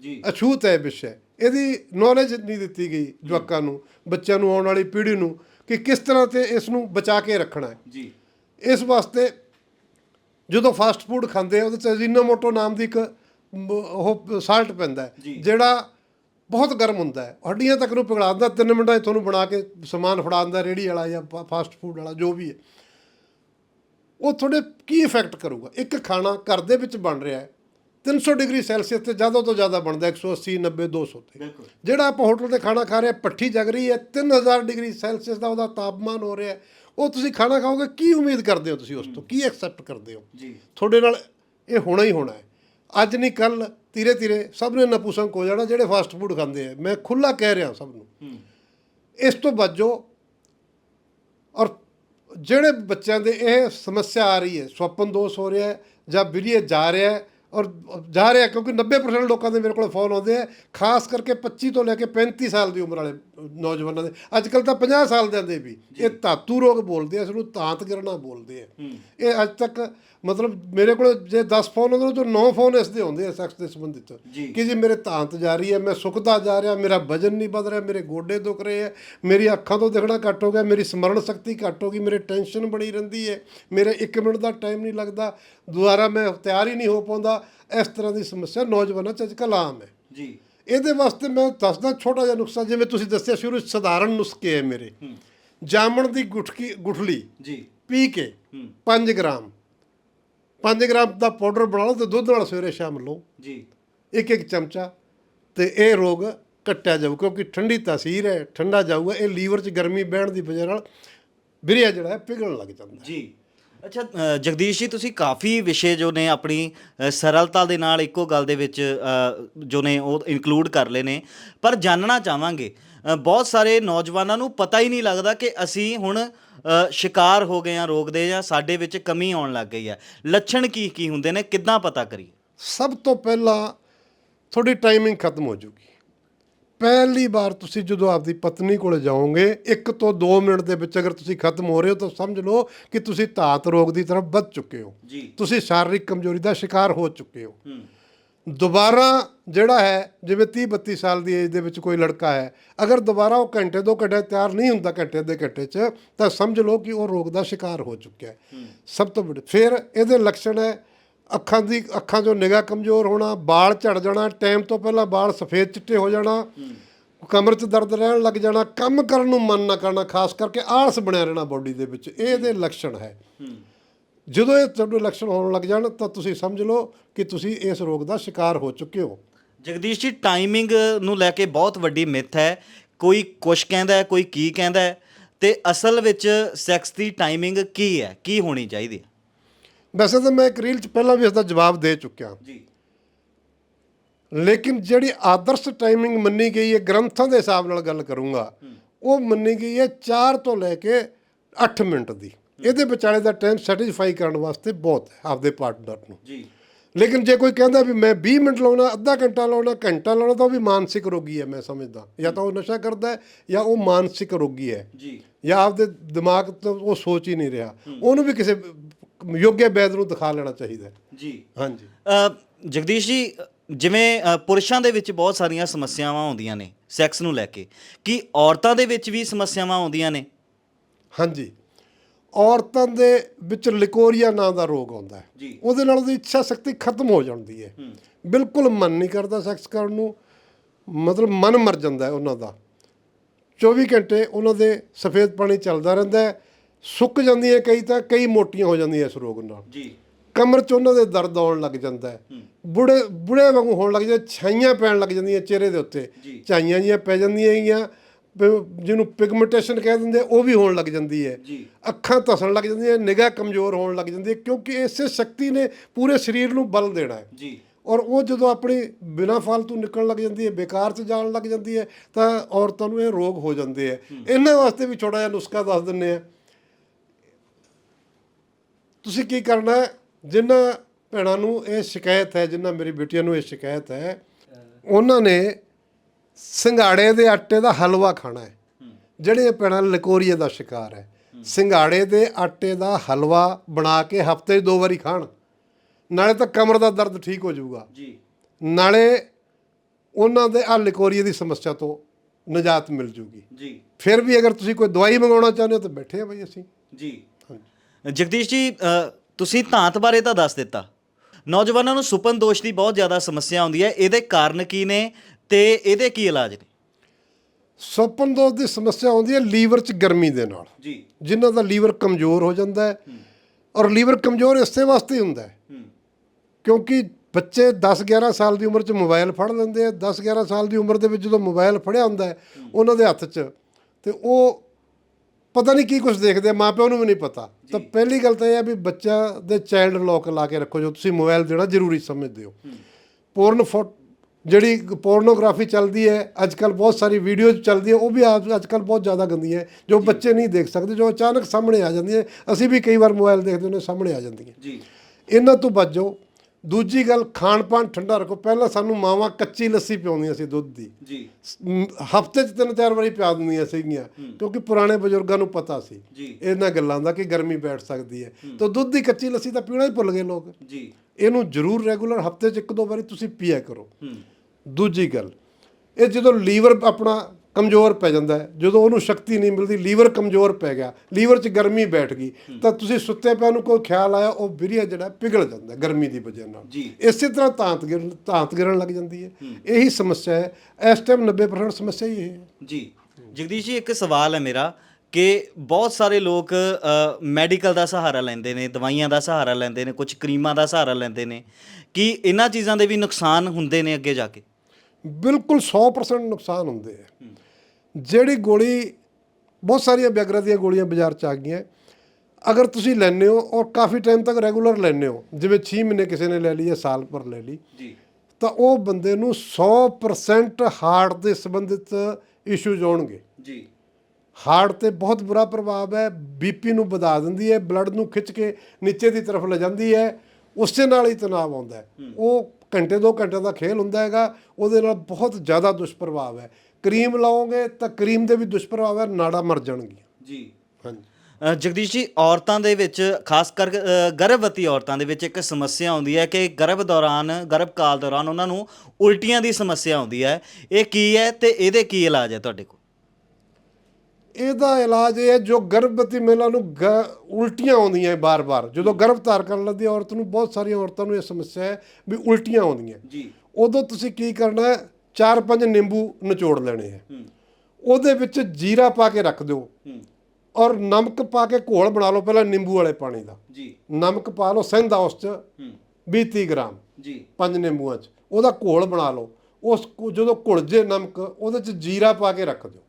ਜੀ। ਅਛੂਤ ਹੈ ਵਿਸ਼ਾ। ਇਹਦੀ ਨੌਲੇਜ ਨਹੀਂ ਦਿੱਤੀ ਗਈ ਜਵਾਕਾਂ ਨੂੰ ਬੱਚਿਆਂ ਨੂੰ ਆਉਣ ਵਾਲੀ ਪੀੜ੍ਹੀ ਨੂੰ ਕਿ ਕਿਸ ਤਰ੍ਹਾਂ ਤੇ ਇਸ ਨੂੰ ਬਚਾ ਕੇ ਰੱਖਣਾ ਹੈ। ਜੀ। ਇਸ ਵਾਸਤੇ ਜਦੋਂ ਫਾਸਟ ਫੂਡ ਖਾਂਦੇ ਆ ਉਹਦੇ ਚ ਅਜੀਨੋਮੋਟੋ ਨਾਮ ਦੀ ਇੱਕ ਉਹ ਸਾਲਟ ਪੈਂਦਾ। ਜਿਹੜਾ ਬਹੁਤ ਗਰਮ ਹੁੰਦਾ ਹੈ। ਹੱਡੀਆਂ ਤੱਕ ਨੂੰ ਪਿਘਲਾ ਦਿੰਦਾ ਤਿੰਨ ਮਿੰਟਾਂ 'ਚ ਤੁਹਾਨੂੰ ਬਣਾ ਕੇ ਸਮਾਨ ਫੜਾ ਦਿੰਦਾ ਰੇੜੀ ਵਾਲਾ ਜਾਂ ਫਾਸਟ ਫੂਡ ਵਾਲਾ ਜੋ ਵੀ ਹੈ। ਉਹ ਤੁਹਾਡੇ ਕੀ ਇਫੈਕਟ ਕਰੂਗਾ? ਇੱਕ ਖਾਣਾ ਘਰ ਦੇ ਵਿੱਚ ਬਣ ਰਿਹਾ ਹੈ 300 ਡਿਗਰੀ ਸੈਲਸੀਅਸ ਤੇ ਜ਼ਿਆਦਾ ਤੋਂ ਜ਼ਿਆਦਾ ਬਣਦਾ 180 90 200 ਤੇ। ਜਿਹੜਾ ਆਪਾਂ ਹੋਟਲ ਤੇ ਖਾਣਾ ਖਾ ਰਹੇ ਪੱਠੀ ਜਗ ਰਹੀ ਹੈ 3000 ਡਿਗਰੀ ਸੈਲਸੀਅਸ ਦਾ ਉਹਦਾ ਤਾਪਮਾਨ ਹੋ ਰਿਹਾ ਉਹ ਤੁਸੀਂ ਖਾਣਾ ਖਾਓਗੇ ਕੀ ਉਮੀਦ ਕਰਦੇ ਹੋ ਤੁਸੀਂ ਉਸ ਤੋਂ? ਕੀ ਐਕਸੈਪਟ ਕਰਦੇ ਹੋ? ਜੀ। ਤੁਹਾਡੇ ਨਾਲ ਇਹ ਹੋਣਾ ਹੀ ਹੋਣਾ ਹੈ। ਅੱਜ ਨਹੀਂ ਕੱਲ ਧੀਰੇ ਧੀਰੇ ਸਭ ਨੇ ਨਪੂਸੰਕ ਹੋ ਜਾਣਾ ਜਿਹੜੇ ਫਾਸਟ ਫੂਡ ਖਾਂਦੇ ਆ। ਮੈਂ ਖੁੱਲਾ ਕਹਿ ਰਿਹਾ ਸਭ ਨੂੰ। ਇਸ ਤੋਂ ਬਚੋ ਔਰ ਜਿਹੜੇ ਬੱਚਿਆਂ ਦੇ ਇਹ ਸਮੱਸਿਆ ਆ ਰਹੀ ਹੈ ਸਵਪਨ ਦੋਸ਼ ਹੋ ਰਿਹਾ ਹੈ ਜਾਂ ਬਿਲੀਏ ਜਾ ਰਿਹਾ ਹੈ ਔਰ ਜਾ ਰਿਹਾ ਕਿਉਂਕਿ 90% ਲੋਕਾਂ ਦੇ ਮੇਰੇ ਕੋਲ ਫੋਨ ਆਉਂਦੇ ਆ ਖਾਸ ਕਰਕੇ 25 ਤੋਂ ਲੈ ਕੇ 35 ਸਾਲ ਦੀ ਉਮਰ ਵਾਲੇ ਨੌਜਵਾਨਾਂ ਦੇ। ਅੱਜ ਕੱਲ ਤਾਂ 50 ਸਾਲ ਦੇ ਦੇ ਵੀ। ਇਹ ਧਾਤੂ ਰੋਗ ਬੋਲਦੇ ਆ ਇਸ ਨੂੰ ਤਾਂਤ ਗਿਰਣਾ ਬੋਲਦੇ ਆ। ਇਹ ਅੱਜ ਤੱਕ ਮਤਲਬ ਮੇਰੇ ਕੋਲ ਜੇ 10 ਫੋਨ ਹੁੰਦੇ ਨੇ ਤਾਂ 9 ਫੋਨ ਇਸ ਦੇ ਹੁੰਦੇ ਆ ਸੈਕਸ ਦੇ ਸੰਬੰਧਿਤ। ਕਿ ਜੀ ਮੇਰੇ ਧਾਂਤ ਜਾ ਰਹੀ ਹੈ ਮੈਂ ਸੁੱਕਦਾ ਜਾ ਰਿਹਾ ਮੇਰਾ ਵਜਨ ਨਹੀਂ ਵਧ ਰਿਹਾ ਮੇਰੇ ਗੋਡੇ ਦੁਖ ਰਹੇ ਹੈ ਮੇਰੀ ਅੱਖਾਂ ਤੋਂ ਦਿਖਣਾ ਘੱਟ ਹੋ ਗਿਆ ਮੇਰੀ ਸਮਰਣ ਸ਼ਕਤੀ ਘੱਟ ਹੋ ਗਈ ਮੇਰੇ ਟੈਨਸ਼ਨ ਬਣੀ ਰਹਿੰਦੀ ਹੈ ਮੇਰੇ 1 ਮਿੰਟ ਦਾ ਟਾਈਮ ਨਹੀਂ ਲੱਗਦਾ ਦੁਬਾਰਾ ਮੈਂ ਤਿਆਰ ਹੀ ਨਹੀਂ ਹੋ ਪਾਉਂਦਾ। ਇਸ ਤਰ੍ਹਾਂ ਦੀ ਸਮੱਸਿਆ ਨੌਜਵਾਨਾਂ 'ਚ ਅੱਜਕੱਲ੍ਹ ਆਮ ਹੈ। ਜੀ। ਇਹਦੇ ਵਾਸਤੇ ਮੈਂ ਦੱਸਦਾ ਛੋਟਾ ਜਿਹਾ ਨੁਸਖਾ ਜਿਵੇਂ ਤੁਸੀਂ ਦੱਸਿਆ ਸ਼ੁਰੂ 'ਚ ਸਧਾਰਨ ਨੁਸਖੇ ਹੈ ਮੇਰੇ। ਜਾਮਣ ਦੀ ਗੁਠਕੀ ਗੁਠਲੀ ਜੀ। ਪੀ ਕੇ 5 ਗ੍ਰਾਮ। 5 ਗ੍ਰਾਮ ਦਾ ਪਾਊਡਰ ਬਣਾ ਲਓ ਤੇ ਦੁੱਧ ਨਾਲ ਸਵੇਰੇ ਸ਼ਾਮ ਲਓ। ਜੀ। ਇੱਕ ਇੱਕ ਚਮਚਾ ਤੇ ਇਹ ਰੋਗ ਕੱਟਿਆ ਜਾਊ ਕਿਉਂਕਿ ਠੰਡੀ ਤਾਸੀਰ ਹੈ ਠੰਡਾ ਜਾਊਗਾ ਇਹ ਲੀਵਰ 'ਚ ਗਰਮੀ ਬਹਿਣ ਦੀ ਵਜ੍ਹਾ ਨਾਲ ਬਿਰਿਆ ਜਿਹੜਾ ਹੈ ਪਿਘਲਣ ਲੱਗ ਜਾਂਦਾ। ਜੀ। ਅੱਛਾ ਅ, ਜਗਦੀਸ਼ ਜੀ ਤੁਸੀਂ ਕਾਫੀ ਵਿਸ਼ੇ ਜੋ ਨੇ ਆਪਣੀ ਅ, ਸਰਲਤਾ ਦੇ ਨਾਲ ਇੱਕੋ ਗੱਲ ਦੇ ਵਿੱਚ ਅ, ਜੋ ਨੇ ਉਹ ਇਨਕਲੂਡ ਕਰ ਲਏ ਨੇ। ਪਰ ਜਾਣਨਾ ਚਾਹਾਂਗੇ ਅ, ਬਹੁਤ ਸਾਰੇ ਨੌਜਵਾਨਾਂ ਨੂੰ ਪਤਾ ਹੀ ਨਹੀਂ ਲੱਗਦਾ ਕਿ ਅਸੀਂ ਹੁਣ ਅ, ਸ਼ਿਕਾਰ ਹੋ ਗਏ ਆ ਰੋਗ ਦੇ ਜਾਂ ਸਾਡੇ ਵਿੱਚ ਕਮੀ ਆਉਣ ਲੱਗ ਗਈ ਆ ਲੱਛਣ ਕੀ ਕੀ ਹੁੰਦੇ ਨੇ? ਕਿੱਦਾਂ ਪਤਾ ਕਰੀਏ? ਸਭ ਤੋਂ ਪਹਿਲਾਂ ਤੁਹਾਡੀ ਟਾਈਮਿੰਗ ਖਤਮ ਹੋ ਜੂਗੀ। ਪਹਿਲੀ ਵਾਰ ਤੁਸੀਂ ਜਦੋਂ ਆਪਦੀ ਪਤਨੀ ਕੋਲੇ ਜਾਓਗੇ 1 ਤੋਂ 2 ਮਿੰਟ ਦੇ ਵਿੱਚ ਅਗਰ ਤੁਸੀਂ ਖਤਮ ਹੋ ਰਹੇ ਹੋ ਤਾਂ ਸਮਝ ਲਓ ਕਿ ਤੁਸੀਂ ਧਾਤ ਰੋਗ ਦੀ ਤਰਫ ਵੱਧ ਚੁੱਕੇ ਹੋ। ਤੁਸੀਂ ਸਰੀਰਕ ਕਮਜ਼ੋਰੀ ਦਾ ਸ਼ਿਕਾਰ ਹੋ ਚੁੱਕੇ ਹੋ। ਹੂੰ। ਦੁਬਾਰਾ ਜਿਹੜਾ ਹੈ ਜਿਵੇਂ 30 32 ਸਾਲ ਦੀ ਏਜ ਦੇ ਵਿੱਚ ਕੋਈ ਲੜਕਾ ਹੈ ਅਗਰ ਦੁਬਾਰਾ ਉਹ ਘੰਟੇ ਦੋ ਘੰਟੇ ਤਿਆਰ ਨਹੀਂ ਹੁੰਦਾ ਘੰਟੇ ਦੇ ਘੰਟੇ 'ਚ ਤਾਂ ਸਮਝ ਲਓ ਕਿ ਉਹ ਰੋਗ ਦਾ ਸ਼ਿਕਾਰ ਹੋ ਚੁੱਕਿਆ ਹੈ। ਸਭ ਤੋਂ ਵੱਡੇ ਫਿਰ ਇਹਦੇ ਲੱਛਣ ਹੈ ਅੱਖਾਂ ਦੀ ਅੱਖਾਂ 'ਚੋਂ ਨਿਗਾਹ ਕਮਜ਼ੋਰ ਹੋਣਾ ਬਾਲ ਝੜ ਜਾਣਾ, ਟਾਈਮ ਤੋਂ ਪਹਿਲਾਂ ਬਾਲ ਸਫੇਦ ਚਿੱਟੇ ਹੋ ਜਾਣਾ, ਕਮਰ 'ਚ ਦਰਦ ਰਹਿਣ ਲੱਗ ਜਾਣਾ, ਕੰਮ ਕਰਨ ਨੂੰ ਮਨ ਨਾ ਕਰਨਾ, ਖਾਸ ਕਰਕੇ ਆਲਸ ਬਣਿਆ ਰਹਿਣਾ ਬਾਡੀ ਦੇ ਵਿੱਚ, ਇਹ ਇਹਦੇ ਲੱਛਣ ਹੈ। ਜਦੋਂ ਇਹ ਤੁਹਾਡੇ ਲੱਛਣ ਹੋਣ ਲੱਗ ਜਾਣ, ਤਾਂ ਤੁਸੀਂ ਸਮਝ ਲਓ ਕਿ ਤੁਸੀਂ ਇਸ ਰੋਗ ਦਾ ਸ਼ਿਕਾਰ ਹੋ ਚੁੱਕੇ ਹੋ। ਜਗਦੀਸ਼ ਜੀ ਟਾਈਮਿੰਗ ਨੂੰ ਲੈ ਕੇ ਬਹੁਤ ਵੱਡੀ ਮਿੱਥ ਹੈ। ਕੋਈ ਕੁਛ ਕਹਿੰਦਾ ਹੈ, ਕੋਈ ਕੀ ਕਹਿੰਦਾ ਹੈ, ਤੇ ਅਸਲ ਵਿੱਚ ਸੈਕਸ ਦੀ ਟਾਈਮਿੰਗ ਕੀ ਹੈ, ਕੀ ਹੋਣੀ ਚਾਹੀਦੀ ਹੈ? ਵੈਸੇ ਤਾਂ ਮੈਂ ਇੱਕ ਰੀਲ 'ਚ ਪਹਿਲਾਂ ਵੀ ਇਸ ਦਾ ਜਵਾਬ ਦੇ ਚੁੱਕਿਆ। ਜੀ। ਲੇਕਿਨ ਜਿਹੜੀ ਆਦਰਸ਼ ਟਾਈਮਿੰਗ ਮੰਨੀ ਗਈ ਹੈ ਗ੍ਰੰਥਾਂ ਦੇ ਹਿਸਾਬ ਨਾਲ ਗੱਲ ਕਰੂੰਗਾ ਉਹ ਮੰਨੀ ਗਈ ਹੈ 4 ਤੋਂ ਲੈ ਕੇ 8 ਮਿੰਟ ਦੀ। ਇਹਦੇ ਵਿਚਾਲੇ ਦਾ ਟਾਈਮ ਸੈਟੀਸਫਾਈ ਕਰਨ ਵਾਸਤੇ ਬਹੁਤ ਹੈ ਆਪਦੇ ਪਾਰਟਨਰ ਨੂੰ। ਜੀ। ਲੇਕਿਨ ਜੇ ਕੋਈ ਕਹਿੰਦਾ ਵੀ ਮੈਂ 20 ਮਿੰਟ ਲਾਉਣਾ ਅੱਧਾ ਘੰਟਾ ਲਾਉਣਾ ਘੰਟਾ ਲਾਉਣਾ ਤਾਂ ਉਹ ਵੀ ਮਾਨਸਿਕ ਰੋਗੀ ਹੈ ਮੈਂ ਸਮਝਦਾ। ਜਾਂ ਤਾਂ ਉਹ ਨਸ਼ਾ ਕਰਦਾ ਹੈ ਜਾਂ ਉਹ ਮਾਨਸਿਕ ਰੋਗੀ ਹੈ। ਜੀ। ਜਾਂ ਆਪਦੇ ਦਿਮਾਗ ਤੋਂ ਉਹ ਸੋਚ ਹੀ ਨਹੀਂ ਰਿਹਾ। ਉਹਨੂੰ ਵੀ ਕਿਸੇ ਯੋਗਿਆ ਵੈਦ ਨੂੰ ਦਿਖਾ ਲੈਣਾ ਚਾਹੀਦਾ ਹੈ। ਜੀ। ਹਾਂਜੀ। ਅ, ਜਗਦੀਸ਼ ਜੀ ਜਿਵੇਂ ਅ, ਪੁਰਸ਼ਾਂ ਦੇ ਵਿੱਚ ਬਹੁਤ ਸਾਰੀਆਂ ਸਮੱਸਿਆਵਾਂ ਆਉਂਦੀਆਂ ਨੇ ਸੈਕਸ ਨੂੰ ਲੈ ਕੇ। ਕੀ ਔਰਤਾਂ ਦੇ ਵਿੱਚ ਵੀ ਸਮੱਸਿਆਵਾਂ ਆਉਂਦੀਆਂ ਨੇ? ਹਾਂਜੀ। ਔਰਤਾਂ ਦੇ ਵਿੱਚ ਲਿਕੋਰੀਆ ਨਾਂ ਦਾ ਰੋਗ ਆਉਂਦਾ ਹੈ। ਜੀ। ਉਹਦੇ ਨਾਲ ਉਹਦੀ ਇੱਛਾ ਸ਼ਕਤੀ ਖਤਮ ਹੋ ਜਾਂਦੀ ਹੈ। ਬਿਲਕੁਲ ਮਨ ਨਹੀਂ ਕਰਦਾ ਸੈਕਸ ਕਰਨ ਨੂੰ। ਮਤਲਬ ਮਨ ਮਰ ਜਾਂਦਾ ਹੈ ਉਹਨਾਂ ਦਾ। 24 ਘੰਟੇ ਉਹਨਾਂ ਦੇ ਸਫੇਦ ਪਾਣੀ ਚੱਲਦਾ ਰਹਿੰਦਾ ਹੈ। ਸੁੱਕ ਜਾਂਦੀਆਂ ਕਈ ਤਾਂ ਕਈ ਮੋਟੀਆਂ ਹੋ ਜਾਂਦੀਆਂ ਇਸ ਰੋਗ ਨਾਲ। ਜੀ। ਕਮਰ 'ਚ ਉਹਨਾਂ ਦੇ ਦਰਦ ਆਉਣ ਲੱਗ ਜਾਂਦਾ ਹੈ। ਬੁੜੇ ਬੁੜੇ ਵਾਂਗੂ ਹੋਣ ਲੱਗ ਜਾਂਦਾ ਛਾਈਆਂ ਪੈਣ ਲੱਗ ਜਾਂਦੀਆਂ ਚਿਹਰੇ ਦੇ ਉੱਤੇ। ਛਾਈਆਂ ਜੀਆਂ ਪੈ ਜਾਂਦੀਆਂ ਹੈਗੀਆਂ ਜਿਹਨੂੰ ਪਿਗਮੈਂਟੇਸ਼ਨ ਕਹਿ ਦਿੰਦੇ ਉਹ ਵੀ ਹੋਣ ਲੱਗ ਜਾਂਦੀ ਹੈ। ਅੱਖਾਂ ਧਸਣ ਲੱਗ ਜਾਂਦੀਆਂ ਨਿਗਾਹ ਕਮਜ਼ੋਰ ਹੋਣ ਲੱਗ ਜਾਂਦੀ ਹੈ ਕਿਉਂਕਿ ਇਸੇ ਸ਼ਕਤੀ ਨੇ ਪੂਰੇ ਸਰੀਰ ਨੂੰ ਬਲ ਦੇਣਾ ਹੈ। ਜੀ। ਔਰ ਉਹ ਜਦੋਂ ਆਪਣੀ ਬਿਨਾਂ ਫਾਲਤੂ ਨਿਕਲਣ ਲੱਗ ਜਾਂਦੀ ਹੈ ਬੇਕਾਰ 'ਚ ਜਾਣ ਲੱਗ ਜਾਂਦੀ ਹੈ ਤਾਂ ਔਰਤਾਂ ਨੂੰ ਇਹ ਰੋਗ ਹੋ ਜਾਂਦੇ ਆ ਇਹਨਾਂ ਵਾਸਤੇ ਵੀ ਛੋਟਾ ਜਿਹਾ ਨੁਸਖਾ ਦੱਸ ਦਿੰਨੇ ਆ ਤੁਸੀਂ ਕੀ ਕਰਨਾ ਹੈ? ਜਿਨ੍ਹਾਂ ਭੈਣਾਂ ਨੂੰ ਇਹ ਸ਼ਿਕਾਇਤ ਹੈ ਜਿਨ੍ਹਾਂ ਮੇਰੀ ਬੇਟੀਆਂ ਨੂੰ ਇਹ ਸ਼ਿਕਾਇਤ ਹੈ ਉਹਨਾਂ ਨੇ ਸਿੰਗਾੜੇ ਦੇ ਆਟੇ ਦਾ ਹਲਵਾ ਖਾਣਾ ਹੈ। ਜਿਹੜੇ ਭੈਣਾਂ ਲਕੋਰੀਏ ਦਾ ਸ਼ਿਕਾਰ ਹੈ। ਸਿੰਗਾੜੇ ਦੇ ਆਟੇ ਦਾ ਹਲਵਾ ਬਣਾ ਕੇ ਹਫ਼ਤੇ 'ਚ ਦੋ ਵਾਰੀ ਖਾਣ। ਨਾਲੇ ਤਾਂ ਕਮਰ ਦਾ ਦਰਦ ਠੀਕ ਹੋ ਜਾਊਗਾ। ਜੀ। ਨਾਲੇ ਉਹਨਾਂ ਦੇ ਆ ਲਿਕੋਰੀਏ ਦੀ ਸਮੱਸਿਆ ਤੋਂ ਨਿਜਾਤ ਮਿਲ ਜੂਗੀ। ਜੀ। ਫਿਰ ਵੀ ਅਗਰ ਤੁਸੀਂ ਕੋਈ ਦਵਾਈ ਮੰਗਾਉਣਾ ਚਾਹੁੰਦੇ ਹੋ ਤਾਂ ਬੈਠੇ ਆ ਬਈ ਅਸੀਂ। ਜੀ। ਜਗਦੀਸ਼ ਜੀ ਤੁਸੀਂ ਧਾਤ ਬਾਰੇ ਤਾਂ ਦੱਸ ਦਿੱਤਾ। ਨੌਜਵਾਨਾਂ ਨੂੰ ਸੁਪਨ ਦੋਸ਼ ਦੀ ਬਹੁਤ ਜ਼ਿਆਦਾ ਸਮੱਸਿਆ ਆਉਂਦੀ ਹੈ। ਇਹਦੇ ਕਾਰਨ ਕੀ ਨੇ ਤੇ ਇਹਦੇ ਕੀ ਇਲਾਜ ਨੇ? ਸੋਪਨ ਦੋਸ਼ ਦੀ ਸਮੱਸਿਆ ਆਉਂਦੀ ਹੈ ਲੀਵਰ 'ਚ ਗਰਮੀ ਦੇ ਨਾਲ। ਜੀ। ਜਿਨ੍ਹਾਂ ਦਾ ਲੀਵਰ ਕਮਜ਼ੋਰ ਹੋ ਜਾਂਦਾ ਹੈ ਔਰ ਲੀਵਰ ਕਮਜ਼ੋਰ ਇਸੇ ਵਾਸਤੇ ਹੁੰਦਾ ਹੈ। ਕਿਉਂਕਿ ਬੱਚੇ 10 11 ਸਾਲ ਦੀ ਉਮਰ 'ਚ ਮੋਬਾਈਲ ਫੜ ਲੈਂਦੇ ਆ। 10 11 ਸਾਲ ਦੀ ਉਮਰ ਦੇ ਵਿੱਚ ਜਦੋਂ ਮੋਬਾਈਲ ਫੜਿਆ ਹੁੰਦਾ ਹੈ। ਉਹਨਾਂ ਦੇ ਹੱਥ 'ਚ ਤੇ ਉਹ ਪਤਾ ਨਹੀਂ ਕੀ ਕੁਝ ਦੇਖਦੇ ਆ ਮਾਪਿਆਂ ਨੂੰ ਵੀ ਨਹੀਂ ਪਤਾ। ਤਾਂ ਪਹਿਲੀ ਗੱਲ ਤਾਂ ਇਹ ਹੈ ਵੀ ਬੱਚਾ ਦੇ ਚਾਈਲਡ ਲੌਕ ਲਾ ਕੇ ਰੱਖੋ ਜੋ ਤੁਸੀਂ ਮੋਬਾਈਲ ਦੇਣਾ ਜ਼ਰੂਰੀ ਸਮਝਦੇ ਹੋ। ਪੋਰਨ ਜਿਹੜੀ ਪੋਰਨੋਗ੍ਰਾਫੀ ਚੱਲਦੀ ਹੈ ਅੱਜ ਕੱਲ ਬਹੁਤ ਸਾਰੀ ਵੀਡੀਓਜ਼ ਚੱਲਦੀ ਹੈ ਉਹ ਵੀ ਅੱਜ ਕੱਲ ਬਹੁਤ ਜ਼ਿਆਦਾ ਗੰਦੀਆਂ ਹੈ ਜੋ ਬੱਚੇ ਨਹੀਂ ਦੇਖ ਸਕਦੇ ਜੋ ਅਚਾਨਕ ਸਾਹਮਣੇ ਆ ਜਾਂਦੀਆਂ ਅਸੀਂ ਵੀ ਕਈ ਵਾਰ ਮੋਬਾਈਲ ਦੇਖਦੇ ਹੁੰਦੇ ਸਾਹਮਣੇ ਆ ਜਾਂਦੀਆਂ ਜੀ। ਇਹਨਾਂ ਤੋਂ ਬਚੋ। ਦੂਜੀ ਗੱਲ ਖਾਣ ਪਾਣ ਠੰਡਾ ਰੱਖੋ। ਪਹਿਲਾਂ ਸਾਨੂੰ ਮਾਵਾਂ ਕੱਚੀ ਲੱਸੀ ਪਿਆਉਂਦੀਆਂ ਸੀ ਦੁੱਧ ਦੀ। ਜੀ। ਹਫ਼ਤੇ 'ਚ ਤਿੰਨ ਚਾਰ ਵਾਰੀ ਪਿਆ ਦਿੰਦੀਆਂ ਸੀਗੀਆਂ ਕਿਉਂਕਿ ਪੁਰਾਣੇ ਬਜ਼ੁਰਗਾਂ ਨੂੰ ਪਤਾ ਸੀ ਇਹਨਾਂ ਗੱਲਾਂ ਦਾ ਕਿ ਗਰਮੀ ਬੈਠ ਸਕਦੀ ਹੈ। ਤਾਂ ਦੁੱਧ ਦੀ ਕੱਚੀ ਲੱਸੀ ਤਾਂ ਪੀਣਾ ਹੀ ਭੁੱਲ ਗਏ ਲੋਕ। ਜੀ। ਇਹਨੂੰ ਜ਼ਰੂਰ ਰੈਗੂਲਰ ਹਫ਼ਤੇ 'ਚ ਇੱਕ ਦੋ ਵਾਰੀ ਤੁਸੀਂ ਪੀਆ ਕਰੋ। ਦੂਜੀ ਗੱਲ ਇਹ ਜਦੋਂ ਲੀਵਰ ਆਪਣਾ ਕਮਜ਼ੋਰ ਪੈ ਜਾਂਦਾ ਹੈ। ਜਦੋਂ ਉਹਨੂੰ ਸ਼ਕਤੀ ਨਹੀਂ ਮਿਲਦੀ ਲੀਵਰ ਕਮਜ਼ੋਰ ਪੈ ਗਿਆ ਲੀਵਰ 'ਚ ਗਰਮੀ ਬੈਠ ਗਈ ਤਾਂ ਤੁਸੀਂ ਸੁੱਤੇ ਪਿਆ ਨੂੰ ਕੋਈ ਖਿਆਲ ਆਇਆ ਉਹ ਬਿਰੀਆ ਜਿਹੜਾ ਪਿਘਲ ਜਾਂਦਾ ਗਰਮੀ ਦੀ ਵਜ੍ਹਾ ਨਾਲ। ਜੀ। ਇਸੇ ਤਰ੍ਹਾਂ ਤਾਂਤ ਗਿਰਨ ਤਾਂਤ ਗਿਰਨ ਲੱਗ ਜਾਂਦੀ ਹੈ। ਇਹੀ ਸਮੱਸਿਆ ਹੈ। ਇਸ ਟਾਈਮ 90% ਸਮੱਸਿਆ ਹੀ ਇਹ ਹੈ। ਜੀ। ਜਗਦੀਸ਼ ਜੀ ਇੱਕ ਸਵਾਲ ਹੈ ਮੇਰਾ ਕਿ ਬਹੁਤ ਸਾਰੇ ਲੋਕ ਮੈਡੀਕਲ ਦਾ ਸਹਾਰਾ ਲੈਂਦੇ ਨੇ ਦਵਾਈਆਂ ਦਾ ਸਹਾਰਾ ਲੈਂਦੇ ਨੇ ਕੁਝ ਕਰੀਮਾਂ ਦਾ ਸਹਾਰਾ ਲੈਂਦੇ ਨੇ। ਕਿ ਇਹਨਾਂ ਚੀਜ਼ਾਂ ਦੇ ਵੀ ਨੁਕਸਾਨ ਹੁੰਦੇ ਨੇ ਅੱਗੇ ਜਾ ਕੇ? ਬਿਲਕੁਲ 100% ਨੁਕਸਾਨ ਹੁੰਦੇ ਆ। ਜਿਹੜੀ ਗੋਲੀ ਬਹੁਤ ਸਾਰੀਆਂ ਵਿਆਗਰਾ ਦੀਆਂ ਗੋਲੀਆਂ ਬਾਜ਼ਾਰ 'ਚ ਆ ਗਈਆਂ। ਅਗਰ ਤੁਸੀਂ ਲੈਂਦੇ ਹੋ ਔਰ ਕਾਫੀ ਟਾਈਮ ਤੱਕ ਰੈਗੂਲਰ ਲੈਂਦੇ ਹੋ ਜਿਵੇਂ 6 ਮਹੀਨੇ ਕਿਸੇ ਨੇ ਲੈ ਲਈ ਹੈ ਸਾਲ ਭਰ ਲੈ ਲਈ ਜੀ। ਤਾਂ ਉਹ ਬੰਦੇ ਨੂੰ 100% ਹਾਰਟ ਦੇ ਸੰਬੰਧਿਤ ਇਸ਼ੂਜ਼ ਆਉਣਗੇ। ਜੀ। ਹਾਰਟ ਤੇ ਬਹੁਤ ਬੁਰਾ ਪ੍ਰਭਾਵ ਹੈ ਬੀਪੀ ਨੂੰ ਵਧਾ ਦਿੰਦੀ ਹੈ ਬਲੱਡ ਨੂੰ ਖਿੱਚ ਕੇ ਨੀਚੇ ਦੀ ਤਰਫ ਲੈ ਜਾਂਦੀ ਹੈ ਉਸੇ ਨਾਲ ਹੀ ਤਣਾਅ ਆਉਂਦਾ ਉਹ ਘੰਟੇ ਦੋ ਘੰਟੇ ਦਾ ਖੇਲ ਹੁੰਦਾ ਹੈਗਾ ਉਹਦੇ ਨਾਲ ਬਹੁਤ ਜ਼ਿਆਦਾ ਦੁਸ਼ਪ੍ਰਭਾਵ ਹੈ। ਕਰੀਮ ਲਾਓਗੇ ਤਾਂ ਕਰੀਮ ਦੇ ਵੀ ਦੁਸ਼ਪ੍ਰਭਾਵ ਹੈ ਨਾੜਾ ਮਰ ਜਾਣਗੀਆਂ। ਜੀ। ਹਾਂਜੀ। ਅ, ਜਗਦੀਸ਼ ਜੀ ਔਰਤਾਂ ਦੇ ਵਿੱਚ ਖਾਸ ਕਰ ਅ, ਗਰਭਵਤੀ ਔਰਤਾਂ ਦੇ ਵਿੱਚ ਇੱਕ ਸਮੱਸਿਆ ਆਉਂਦੀ ਹੈ ਕਿ ਗਰਭ ਦੌਰਾਨ ਗਰਭ ਕਾਲ ਦੌਰਾਨ ਉਹਨਾਂ ਨੂੰ ਉਲਟੀਆਂ ਦੀ ਸਮੱਸਿਆ ਆਉਂਦੀ ਹੈ। ਇਹ ਕੀ ਹੈ ਤੇ ਇਹਦੇ ਕੀ ਇਲਾਜ ਹੈ ਤੁਹਾਡੇ ਕੋਲ? ਇਹਦਾ ਇਲਾਜ ਇਹ ਹੈ ਜੋ ਗਰਭਵਤੀ ਮਹਿਲਾ ਨੂੰ ਗ- ਉਲਟੀਆਂ ਆਉਂਦੀਆਂ ਬਾਰ-ਬਾਰ। ਜਦੋਂ ਗਰਭ ਧਾਰ ਕਰਨ ਲੱਗਦੀ ਹੈ ਔਰਤ ਨੂੰ ਬਹੁਤ ਸਾਰੀਆਂ ਔਰਤਾਂ ਨੂੰ ਇਹ ਸਮੱਸਿਆ ਹੈ ਵੀ ਉਲਟੀਆਂ ਆਉਂਦੀਆਂ ਜੀ। ਉਦੋਂ ਤੁਸੀਂ ਕੀ ਕਰਨਾ ਹੈ ਚਾਰ ਪੰਜ ਨਿੰਬੂ ਨਿਚੋੜ ਲੈਣੇ ਹੂੰ। ਉਹਦੇ ਵਿੱਚ ਜੀਰਾ ਪਾ ਕੇ ਰੱਖ ਦਿਓ। ਔਰ ਨਮਕ ਪਾ ਕੇ ਘੋਲ ਬਣਾ ਲਓ ਪਹਿਲਾਂ ਨਿੰਬੂ ਵਾਲੇ ਪਾਣੀ ਦਾ। ਜੀ। ਨਮਕ ਪਾ ਲਓ ਸਿੰਧਾ ਉਸ ਚ ਹੂੰ। 20 30 ਗ੍ਰਾਮ। ਜੀ। ਪੰਜ ਨਿੰਬੂਆਂ ਚ। ਉਹਦਾ ਘੋਲ ਬਣਾ ਲਓ। ਉਸ ਜਦੋਂ ਘੁਲ ਜੇ ਨਮਕ ਉਹਦੇ ਚ ਜੀਰਾ ਪਾ ਕੇ ਰੱਖ ਦਿਓ।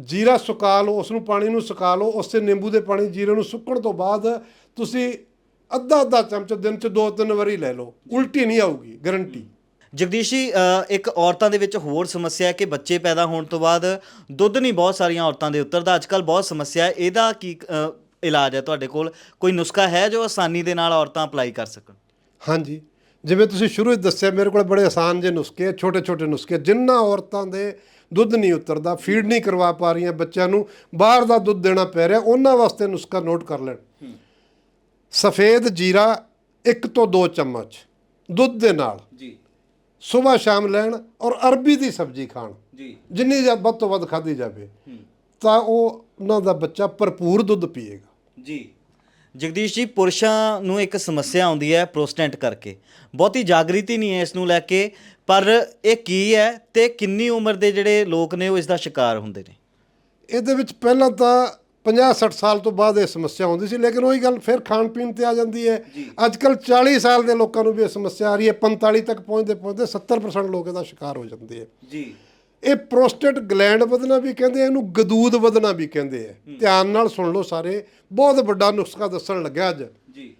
ਜੀਰਾ ਸੁਕਾ ਲਓ ਉਸ ਨੂੰ ਪਾਣੀ ਨੂੰ ਸੁਕਾ ਲਓ। ਉਸੇ ਨਿੰਬੂ ਦੇ ਪਾਣੀ ਜੀਰੇ ਨੂੰ ਸੁੱਕਣ ਤੋਂ ਬਾਅਦ ਤੁਸੀਂ ਅੱਧਾ ਅੱਧਾ ਚਮਚ ਦਿਨ ਚ ਦੋ ਤਿੰਨ ਵਾਰੀ ਲੈ ਲਓ। ਉਲਟੀ ਨਹੀਂ ਆਊਗੀ ਗਰੰਟੀ। ਜਗਦੀਸ਼ ਜੀ ਇੱਕ ਔਰਤਾਂ ਦੇ ਵਿੱਚ ਹੋਰ ਸਮੱਸਿਆ ਹੈ ਕਿ ਬੱਚੇ ਪੈਦਾ ਹੋਣ ਤੋਂ ਬਾਅਦ ਦੁੱਧ ਨਹੀਂ ਬਹੁਤ ਸਾਰੀਆਂ ਔਰਤਾਂ ਦੇ ਉਤਰਦਾ ਅੱਜਕੱਲ ਬਹੁਤ ਸਮੱਸਿਆ ਹੈ। ਇਹਦਾ ਕੀ ਅ, ਇਲਾਜ ਹੈ ਤੁਹਾਡੇ ਕੋਲ? ਕੋਈ ਨੁਸਖਾ ਹੈ ਜੋ ਆਸਾਨੀ ਦੇ ਨਾਲ ਔਰਤਾਂ ਅਪਲਾਈ ਕਰ ਸਕਣ? ਹਾਂਜੀ। ਜਿਵੇਂ ਤੁਸੀਂ ਸ਼ੁਰੂ ਵਿੱਚ ਦੱਸਿਆ ਮੇਰੇ ਕੋਲ ਬੜੇ ਆਸਾਨ ਜਿਹੇ ਨੁਸਖੇ ਆ ਛੋਟੇ ਛੋਟੇ ਨੁਸਖੇ ਜਿੰਨਾ ਔਰਤਾਂ ਦੇ ਦੁੱਧ ਨਹੀਂ ਉਤਰਦਾ ਫੀਡ ਨਹੀਂ ਕਰਵਾ ਪਾ ਰਹੀਆਂ ਬੱਚਿਆਂ ਨੂੰ ਬਾਹਰ ਦਾ ਦੁੱਧ ਦੇਣਾ ਪੈ ਰਿਹਾ ਉਹਨਾਂ ਵਾਸਤੇ ਨੁਸਖਾ ਨੋਟ ਕਰ ਲੈਣ। ਸਫੇਦ ਜੀਰਾ 1 ਤੋਂ 2 ਚਮਚ ਦੁੱਧ ਦੇ ਨਾਲ। ਜੀ। ਸਵੇਰ ਸ਼ਾਮ ਲੈਣ ਔਰ ਅਰਬੀ ਦੀ ਸਬਜ਼ੀ ਖਾਣ। ਜੀ। ਜਿੰਨੀ ਜ਼ਿਆਦਾ ਵੱਧ ਤੋਂ ਵੱਧ ਖਾਧੀ ਜਾਵੇ ਤਾਂ ਉਹ ਉਹਨਾਂ ਦਾ ਬੱਚਾ ਭਰਪੂਰ ਦੁੱਧ ਪੀਏਗਾ। ਜੀ। ਜਗਦੀਸ਼ ਜੀ ਪੁਰਸ਼ਾਂ ਨੂੰ ਇੱਕ ਸਮੱਸਿਆ ਆਉਂਦੀ ਹੈ ਪ੍ਰੋਸਟੈਂਟ ਕਰਕੇ। ਬਹੁਤੀ ਜਾਗ੍ਰਿਤੀ ਨਹੀਂ ਹੈ ਇਸ ਨੂੰ ਲੈ ਕੇ ਪਰ ਇਹ ਕੀ ਹੈ ਤੇ ਕਿੰਨੀ ਉਮਰ ਦੇ ਜਿਹੜੇ ਲੋਕ ਨੇ ਉਹ ਇਸ ਦਾ ਸ਼ਿਕਾਰ ਹੁੰਦੇ ਨੇ? ਇਹਦੇ ਵਿੱਚ ਪਹਿਲਾਂ ਤਾਂ 50 60 ਸਾਲ ਤੋਂ ਬਾਅਦ ਇਹ ਸਮੱਸਿਆ ਆਉਂਦੀ ਸੀ ਲੇਕਿਨ ਉਹੀ ਗੱਲ ਫਿਰ ਖਾਣ ਪੀਣ ਤੇ ਆ ਜਾਂਦੀ ਹੈ। ਅੱਜ ਕੱਲ 40 ਸਾਲ ਦੇ ਲੋਕਾਂ ਨੂੰ ਵੀ ਇਹ ਸਮੱਸਿਆ ਆ ਰਹੀ ਹੈ 45 ਤੱਕ ਪਹੁੰਚਦੇ ਪਹੁੰਚਦੇ 70% ਲੋਕ ਇਹਦਾ ਸ਼ਿਕਾਰ ਹੋ ਜਾਂਦੇ ਹੈ ਜੀ। ਇਹ ਪ੍ਰੋਸਟੇਟ ਗਲੈਂਡ ਵਧਣਾ ਵੀ ਕਹਿੰਦੇ ਆ, ਇਹਨੂੰ ਗਦੂਦ ਵਧਣਾ ਵੀ ਕਹਿੰਦੇ ਆ। ਧਿਆਨ ਨਾਲ ਸੁਣ ਲਓ ਸਾਰੇ ਬਹੁਤ ਵੱਡਾ ਨੁਸਖਾ ਦੱਸਣ ਲੱਗਿਆ ਅੱਜ। ਜੀ।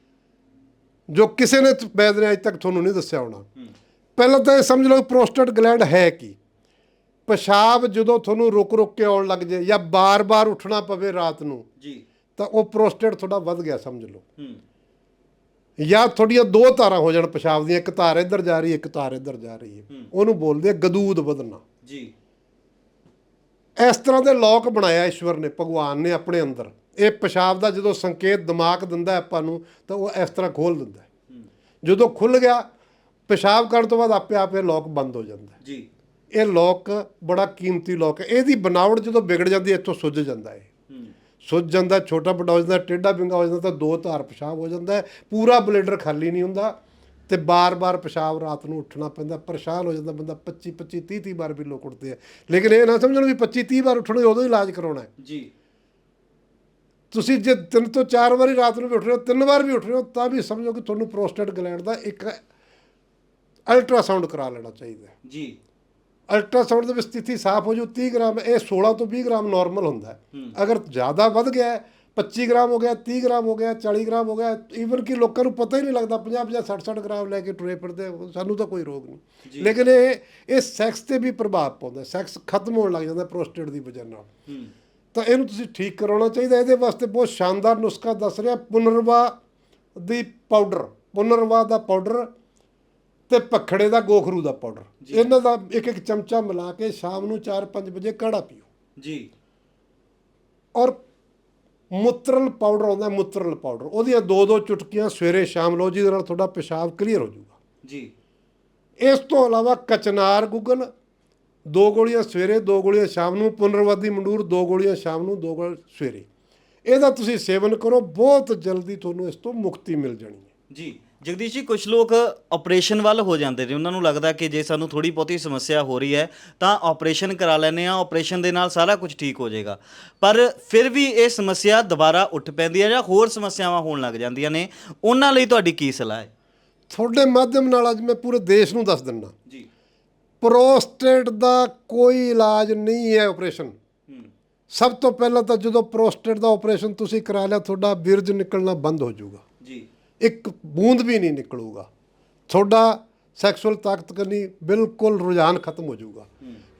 ਜੋ ਕਿਸੇ ਨੇ ਵੈਦ ਨੇ ਅੱਜ ਤੱਕ ਤੁਹਾਨੂੰ ਨਹੀਂ ਦੱਸਿਆ ਹੋਣਾ। ਪਹਿਲਾਂ ਤਾਂ ਇਹ ਸਮਝ ਲਓ ਪ੍ਰੋਸਟੇਟ ਗਲੈਂਡ ਹੈ ਕੀ। ਪਿਸ਼ਾਬ ਜਦੋਂ ਤੁਹਾਨੂੰ ਰੁਕ ਰੁਕ ਕੇ ਆਉਣ ਲੱਗ ਜੇ ਜਾਂ ਬਾਰ-ਬਾਰ ਉੱਠਣਾ ਪਵੇ ਰਾਤ ਨੂੰ ਜੀ। ਤਾਂ ਉਹ ਪ੍ਰੋਸਟੇਟ ਤੁਹਾਡਾ ਵੱਧ ਗਿਆ ਸਮਝ ਲਓ। ਹੂੰ। ਜਾਂ ਤੁਹਾਡੀਆਂ ਦੋ ਤਾਰਾਂ ਹੋ ਜਾਣ ਪਿਸ਼ਾਬ ਦੀਆਂ ਇੱਕ ਤਾਰ ਇੱਧਰ ਜਾ ਰਹੀ ਹੈ ਇੱਕ ਤਾਰ ਇੱਧਰ ਜਾ ਰਹੀ ਹੈ। ਉਹਨੂੰ ਬੋਲਦੇ ਆ ਗਦੂਦ ਵਧਣਾ। ਜੀ। ਇਸ ਤਰ੍ਹਾਂ ਦੇ ਲੋਕ ਬਣਾਇਆ ਈਸ਼ਵਰ ਨੇ ਭਗਵਾਨ ਨੇ ਆਪਣੇ ਅੰਦਰ। ਇਹ ਪਿਸ਼ਾਬ ਦਾ ਜਦੋਂ ਸੰਕੇਤ ਦਿਮਾਗ ਦਿੰਦਾ ਆਪਾਂ ਨੂੰ ਤਾਂ ਉਹ ਇਸ ਤਰ੍ਹਾਂ ਖੋਲ ਦਿੰਦਾ। ਜਦੋਂ ਖੁੱਲ ਗਿਆ ਪਿਸ਼ਾਬ ਕਰਨ ਤੋਂ ਬਾਅਦ ਆਪੇ ਆਪੇ ਲੋਕ ਬੰਦ ਹੋ ਜਾਂਦਾ। ਜੀ। ਇਹ ਲੋਕ ਬੜਾ ਕੀਮਤੀ ਲੋਕ ਹੈ। ਇਹਦੀ ਬਣਾਵਟ ਜਦੋਂ ਵਿਗੜ ਜਾਂਦੀ ਹੈ ਇੱਥੋਂ ਸੁੱਜ ਜਾਂਦਾ ਹੈ। ਸੁੱਜ ਜਾਂਦਾ ਛੋਟਾ ਵੱਡਾ ਹੋ ਜਾਂਦਾ ਟੇਢਾ ਵਿੰਗਾ ਹੋ ਜਾਂਦਾ ਤਾਂ ਦੋ ਧਾਰ ਪਿਸ਼ਾਬ ਹੋ ਜਾਂਦਾ ਹੈ। ਪੂਰਾ ਬਲੇਡਰ ਖਾਲੀ ਨਹੀਂ ਹੁੰਦਾ ਤੇ ਬਾਰ-ਬਾਰ ਪਿਸ਼ਾਬ ਰਾਤ ਨੂੰ ਉੱਠਣਾ ਪੈਂਦਾ ਪਰੇਸ਼ਾਨ ਹੋ ਜਾਂਦਾ ਬੰਦਾ 25 25 30 30 ਵਾਰ ਵੀ ਲੋਕ ਉੱਠਦੇ ਆ। ਲੇਕਿਨ ਇਹ ਨਾ ਸਮਝਣ ਵੀ 25 30 ਵਾਰ ਉੱਠਣਾ ਉਦੋਂ ਹੀ ਇਲਾਜ ਕਰਾਉਣਾ ਹੈ। ਜੀ। ਤੁਸੀਂ ਜੇ ਤਿੰਨ ਤੋਂ ਚਾਰ ਵਾਰੀ ਰਾਤ ਨੂੰ ਵੀ ਉੱਠ ਰਹੇ ਹੋ ਤਿੰਨ ਵਾਰ ਵੀ ਉੱਠ ਰਹੇ ਹੋ ਤਾਂ ਵੀ ਸਮਝੋ ਕਿ ਤੁਹਾਨੂੰ ਪ੍ਰੋਸਟੇਟ ਗਲੈਂਡ ਦਾ ਇੱਕ ਅਲਟਰਾਸਾਊਂਡ ਕਰਾ ਲੈਣਾ ਚਾਹੀਦਾ ਜੀ। ਅਲਟਰਾਸਾਊਂਡ ਦੇ ਵਿੱਚ ਸਥਿਤੀ ਸਾਫ਼ ਹੋ ਜੂ 30 ਗ੍ਰਾਮ ਇਹ 16 ਤੋਂ 20 ਗ੍ਰਾਮ ਨਾਰਮਲ ਹੁੰਦਾ ਅਗਰ ਜ਼ਿਆਦਾ ਵੱਧ ਗਿਆ ਹੈ, 25 ਗ੍ਰਾਮ ਹੋ ਗਿਆ 30 ਗ੍ਰਾਮ ਹੋ ਗਿਆ 40 ਗ੍ਰਾਮ ਹੋ ਗਿਆ ਈਵਨ ਕਿ ਲੋਕਾਂ ਨੂੰ ਪਤਾ ਹੀ ਨਹੀਂ ਲੱਗਦਾ 50 50 60 60 ਗ੍ਰਾਮ ਲੈ ਕੇ ਟੁਰੇ ਫਿਰਦੇ ਸਾਨੂੰ ਤਾਂ ਕੋਈ ਰੋਗ ਨਹੀਂ। ਲੇਕਿਨ ਇਹ ਇਹ ਸੈਕਸ ਤੇ ਵੀ ਪ੍ਰਭਾਵ ਪਾਉਂਦਾ ਸੈਕਸ ਖਤਮ ਹੋਣ ਲੱਗ ਜਾਂਦਾ ਪ੍ਰੋਸਟੇਟ ਦੀ ਵਜ੍ਹਾ ਨਾਲ। ਤਾਂ ਇਹਨੂੰ ਤੁਸੀਂ ਠੀਕ ਕਰਾਉਣਾ ਚਾਹੀਦਾ ਇਹਦੇ ਵਾਸਤੇ ਬਹੁਤ ਸ਼ਾਨਦਾਰ ਨੁਸਖਾ ਦੱਸ ਰਿਹਾ ਪੁਨਰਵਾ ਦੀ ਪਾਊਡਰ ਪੁਨਰਵਾ ਦਾ ਪਾਊਡਰ ਤੇ ਪਖੜੇ ਦਾ ਗੋਖਰੂ ਦਾ ਪਾਊਡਰ। ਇਹਨਾਂ ਦਾ ਇੱਕ ਇੱਕ ਚਮਚਾ ਮਿਲਾ ਕੇ ਸ਼ਾਮ ਨੂੰ 4-5 ਵਜੇ ਕਾੜਾ ਪੀਓ। ਜੀ। ਔਰ ਮੁੱਤਰਲ ਪਾਊਡਰ ਆਉਂਦਾ ਮੁੱਤਰਲ ਪਾਊਡਰ। ਉਹਦੀਆਂ ਦੋ ਦੋ ਚੁਟਕੀਆਂ ਸਵੇਰੇ ਸ਼ਾਮ ਲਓ ਜਿਹਦੇ ਨਾਲ ਤੁਹਾਡਾ ਪਿਸ਼ਾਬ ਕਲੀਅਰ ਹੋ ਜਾਊਗਾ। ਜੀ। ਇਸ ਤੋਂ ਇਲਾਵਾ ਕਚਨਾਰ ਗੁਗਲ ਦੋ ਗੋਲੀਆਂ ਸਵੇਰੇ ਦੋ ਗੋਲੀਆਂ ਸ਼ਾਮ ਨੂੰ ਪੁਨਰਵਾਦੀ ਮੰਡੂਰ ਦੋ ਗੋਲੀਆਂ ਸ਼ਾਮ ਨੂੰ ਦੋ ਗੋਲੀਆਂ ਸਵੇਰੇ। ਇਹਦਾ ਤੁਸੀਂ ਸੇਵਨ ਕਰੋ ਬਹੁਤ ਜਲਦੀ ਤੁਹਾਨੂੰ ਇਸ ਤੋਂ ਮੁਕਤੀ ਮਿਲ ਜਾਣੀ ਹੈ। ਜੀ। ਜਗਦੀਸ਼ ਜੀ ਕੁਝ ਲੋਕ ਆਪਰੇਸ਼ਨ ਵੱਲ ਹੋ ਜਾਂਦੇ ਨੇ। ਉਹਨਾਂ ਨੂੰ ਲੱਗਦਾ ਕਿ ਜੇ ਸਾਨੂੰ ਥੋੜੀ ਬਹੁਤੀ ਸਮੱਸਿਆ ਹੋ ਰਹੀ ਹੈ ਤਾਂ ਆਪਰੇਸ਼ਨ ਕਰਾ ਲੈਨੇ ਆ ਆਪਰੇਸ਼ਨ ਦੇ ਨਾਲ ਸਾਰਾ ਕੁਝ ਠੀਕ ਹੋ ਜਾਏਗਾ। ਪਰ ਫਿਰ ਵੀ ਇਹ ਸਮੱਸਿਆ ਦੁਬਾਰਾ ਉੱਠ ਪੈਂਦੀ ਹੈ ਜਾਂ ਹੋਰ ਸਮੱਸਿਆਵਾਂ ਹੋਣ ਲੱਗ ਜਾਂਦੀਆਂ ਨੇ। ਉਹਨਾਂ ਲਈ ਤੁਹਾਡੀ ਕੀ ਸਲਾਹ ਹੈ? ਤੁਹਾਡੇ ਮਾਧਿਅਮ ਨਾਲ ਅੱਜ ਮੈਂ ਪੂਰੇ ਦੇਸ਼ ਨੂੰ ਦੱਸ ਦਿੰਦਾ। ਜੀ। ਪ੍ਰੋਸਟੇਟ ਦਾ ਕੋਈ ਇਲਾਜ ਨਹੀਂ ਹੈ ਆਪਰੇਸ਼ਨ। ਸਭ ਤੋਂ ਪਹਿਲਾਂ ਤਾਂ ਜਦੋਂ ਪ੍ਰੋਸਟੇਟ ਦਾ ਆਪਰੇਸ਼ਨ ਤੁਸੀਂ ਕਰਾ ਲਿਆ ਤੁਹਾਡਾ ਬਿਰਜ ਨਿਕਲਣਾ ਬੰਦ ਹੋ ਜਾਊਗਾ। ਜੀ। ਇੱਕ ਬੂੰਦ ਵੀ ਨਹੀਂ ਨਿਕਲੂਗਾ। ਤੁਹਾਡਾ ਸੈਕਸੁਅਲ ਤਾਕਤ ਕਰਨੀ ਬਿਲਕੁਲ ਰੁਝਾਨ ਖਤਮ ਹੋ ਜਾਊਗਾ।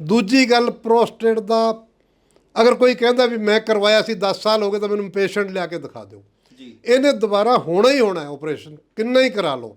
ਦੂਜੀ ਗੱਲ ਪ੍ਰੋਸਟੇਟ ਦਾ ਅਗਰ ਕੋਈ ਕਹਿੰਦਾ ਵੀ ਮੈਂ ਕਰਵਾਇਆ ਸੀ 10 ਸਾਲ ਹੋ ਗਏ ਤਾਂ ਮੈਨੂੰ ਪੇਸ਼ੈਂਟ ਲਿਆ ਕੇ ਦਿਖਾ ਦਿਓ। ਜੀ। ਇਹਨੇ ਦੁਬਾਰਾ ਹੋਣਾ ਹੀ ਹੋਣਾ ਹੈ ਆਪਰੇਸ਼ਨ ਕਿੰਨਾ ਹੀ ਕਰਾ ਲਓ।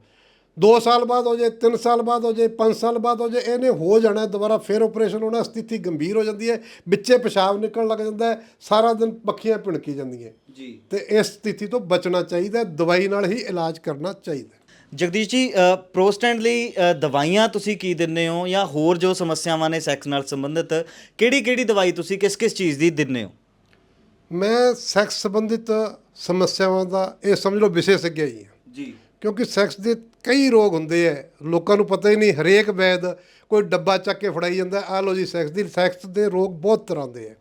2 ਸਾਲ ਬਾਅਦ ਹੋ ਜਾਏ 3 ਸਾਲ ਬਾਅਦ ਹੋ ਜਾਏ 5 ਸਾਲ ਬਾਅਦ ਹੋ ਜਾਏ ਇਹਨੇ ਹੋ ਜਾਣਾ ਦੁਬਾਰਾ ਫਿਰ ਆਪਰੇਸ਼ਨ ਹੋਣਾ ਸਥਿਤੀ ਗੰਭੀਰ ਹੋ ਜਾਂਦੀ ਹੈ ਵਿੱਚੇ ਪਿਸ਼ਾਬ ਨਿਕਲਣ ਲੱਗ ਜਾਂਦਾ ਹੈ ਸਾਰਾ ਦਿਨ ਪੱਖੀਆਂ ਭਿਣਕੀ ਜਾਂਦੀਆਂ ਜੀ। ਤੇ ਇਸ ਸਥਿਤੀ ਤੋਂ ਬਚਣਾ ਚਾਹੀਦਾ ਹੈ, ਦਵਾਈ ਨਾਲ ਹੀ ਇਲਾਜ ਕਰਨਾ ਚਾਹੀਦਾ। ਜਗਦੀਸ਼ ਜੀ ਪ੍ਰੋਸਟੈਂਟ ਲਈ ਦਵਾਈਆਂ ਤੁਸੀਂ ਕੀ ਦਿੰਦੇ ਹੋ ਜਾਂ ਹੋਰ ਜੋ ਸਮੱਸਿਆਵਾਂ ਨੇ ਸੈਕਸ ਨਾਲ ਸੰਬੰਧਿਤ ਕਿਹੜੀ ਕਿਹੜੀ ਦਵਾਈ ਤੁਸੀਂ ਕਿਸ ਕਿਸ ਚੀਜ਼ ਦੀ ਦਿੰਦੇ ਹੋ? ਮੈਂ ਸੈਕਸ ਸੰਬੰਧਿਤ ਸਮੱਸਿਆਵਾਂ ਦਾ ਇਹ ਸਮਝ ਲਓ ਵਿਸ਼ੇਸ਼জ্ञ ਹੀ। ਹਾਂ ਜੀ। ਕਿਉਂਕਿ ਸੈਕਸ ਦੇ ਕਈ ਰੋਗ ਹੁੰਦੇ ਆ ਲੋਕਾਂ ਨੂੰ ਪਤਾ ਹੀ ਨਹੀਂ ਹਰੇਕ ਵੈਦ ਕੋਈ ਡੱਬਾ ਚੱਕ ਕੇ ਫੜਾਈ ਜਾਂਦਾ। ਆ ਲੋ ਜੀ ਸੈਕਸ ਦੀ ਸੈਕਸ ਦੇ ਰੋਗ ਬਹੁਤ ਤਰ੍ਹਾਂ ਦੇ ਆ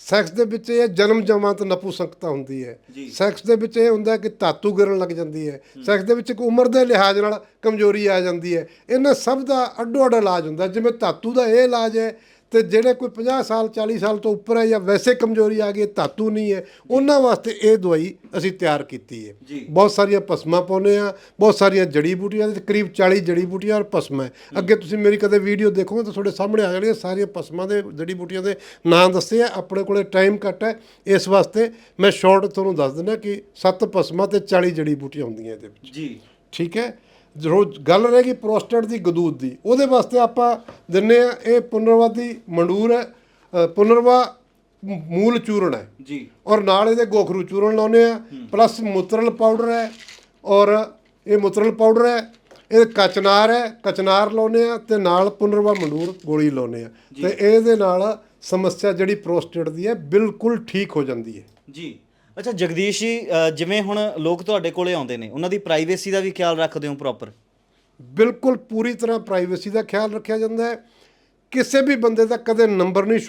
ਸੈਕਸ ਦੇ ਵਿੱਚ ਇਹ ਜਨਮ ਜਮਾਤ ਨਪੁਸੰਕਤਾ ਹੁੰਦੀ ਹੈ। ਸੈਕਸ ਦੇ ਵਿੱਚ ਇਹ ਹੁੰਦਾ ਕਿ ਧਾਤੂ ਗਿਰਨ ਲੱਗ ਜਾਂਦੀ ਹੈ। ਸੈਕਸ ਦੇ ਵਿੱਚ ਇੱਕ ਉਮਰ ਦੇ ਲਿਹਾਜ਼ ਨਾਲ ਕਮਜ਼ੋਰੀ ਆ ਜਾਂਦੀ ਹੈ ਇਹਨਾਂ ਸਭ ਦਾ ਅੱਡੋ ਅੱਡ ਇਲਾਜ ਹੁੰਦਾ। ਜਿਵੇਂ ਧਾਤੂ ਦਾ ਇਹ ਇਲਾਜ ਹੈ ਤੇ ਜਿਹੜੇ ਕੋਈ 50 ਸਾਲ 40 ਸਾਲ ਤੋਂ ਉੱਪਰ ਹੈ ਜਾਂ ਵੈਸੇ ਕਮਜ਼ੋਰੀ ਆ ਗਈ ਧਾਤੂ ਨਹੀਂ ਹੈ ਉਹਨਾਂ ਵਾਸਤੇ ਇਹ ਦਵਾਈ ਅਸੀਂ ਤਿਆਰ ਕੀਤੀ ਹੈ। ਬਹੁਤ ਸਾਰੀਆਂ ਪਸਮਾਂ ਪਾਉਂਦੇ ਆ ਬਹੁਤ ਸਾਰੀਆਂ ਜੜੀ ਬੂਟੀਆਂ ਦੇ ਕਰੀਬ 40 ਜੜੀ ਬੂਟੀਆਂ ਔਰ ਪਸਮਾਂ ਹੈ। ਅੱਗੇ ਤੁਸੀਂ ਮੇਰੀ ਕਦੇ ਵੀਡੀਓ ਦੇਖੋਗੇ ਤਾਂ ਤੁਹਾਡੇ ਸਾਹਮਣੇ ਆ ਜਾਣਗੀਆਂ ਸਾਰੀਆਂ ਪਸਮਾਂ ਦੇ ਜੜੀ ਬੂਟੀਆਂ ਦੇ ਨਾਂ ਦੱਸੇ ਆ। ਆਪਣੇ ਕੋਲੇ ਟਾਈਮ ਘੱਟ ਹੈ। ਇਸ ਵਾਸਤੇ ਮੈਂ ਸ਼ਾਰਟ ਤੁਹਾਨੂੰ ਦੱਸ ਦਿੰਦਾ ਕਿ 7 ਪਸਮਾਂ ਤੇ 40 ਜੜੀ ਬੂਟੀਆਂ ਹੁੰਦੀਆਂ ਇਹਦੇ ਵਿੱਚ। ਜੀ। ਠੀਕ ਹੈ? ਜੋ ਗੱਲ ਰਹੇਗੀ ਪ੍ਰੋਸਟੇਟ ਦੀ ਗਦੂਦ ਦੀ। ਉਹਦੇ ਵਾਸਤੇ ਆਪਾਂ ਦਿੰਨੇ ਆ ਇਹ ਪੁਨਰਵਾਦੀ ਮੰਡੂਰ ਹੈ ਪੁਨਰਵਾ ਮੂਲ ਚੂਰਨ ਹੈ। ਜੀ। ਔਰ ਨਾਲ ਇਹਦੇ ਗੋਖਰੂ ਚੂਰਨ ਲਾਉਨੇ ਆ ਪਲੱਸ ਮੁਤਰਲ ਪਾਊਡਰ ਹੈ ਔਰ ਇਹ ਮੁਤਰਲ ਪਾਊਡਰ ਹੈ ਇਹ ਕਚਨਾਰ ਹੈ ਕਚਨਾਰ ਲਾਉਨੇ ਆ ਤੇ ਨਾਲ ਪੁਨਰਵਾ ਮੰਡੂਰ ਗੋਲੀ ਲਾਉਨੇ ਆ। ਤੇ ਇਹਦੇ ਨਾਲ ਸਮੱਸਿਆ ਜਿਹੜੀ ਪ੍ਰੋਸਟੇਟ ਦੀ ਹੈ ਬਿਲਕੁਲ ਠੀਕ ਹੋ ਜਾਂਦੀ ਹੈ। ਜੀ। ਅੱਛਾ ਜਗਦੀਸ਼ ਜੀ ਅ, ਜਿਵੇਂ ਹੁਣ ਲੋਕ ਤੁਹਾਡੇ ਕੋਲੇ ਆਉਂਦੇ ਨੇ ਉਹਨਾਂ ਦੀ ਪ੍ਰਾਈਵੇਸੀ ਦਾ ਵੀ ਖਿਆਲ ਰੱਖਦੇ ਹੋ ਪ੍ਰੋਪਰ ਬਿਲਕੁਲ ਪੂਰੀ ਤਰ੍ਹਾਂ ਪ੍ਰਾਈਵੇਸੀ ਦਾ ਖਿਆਲ ਰੱਖਿਆ ਜਾਂਦਾ ਹੈ। ਕਿਸੇ ਵੀ ਬੰਦੇ ਦਾ ਕਦੇ ਨੰਬਰ ਨਹੀਂ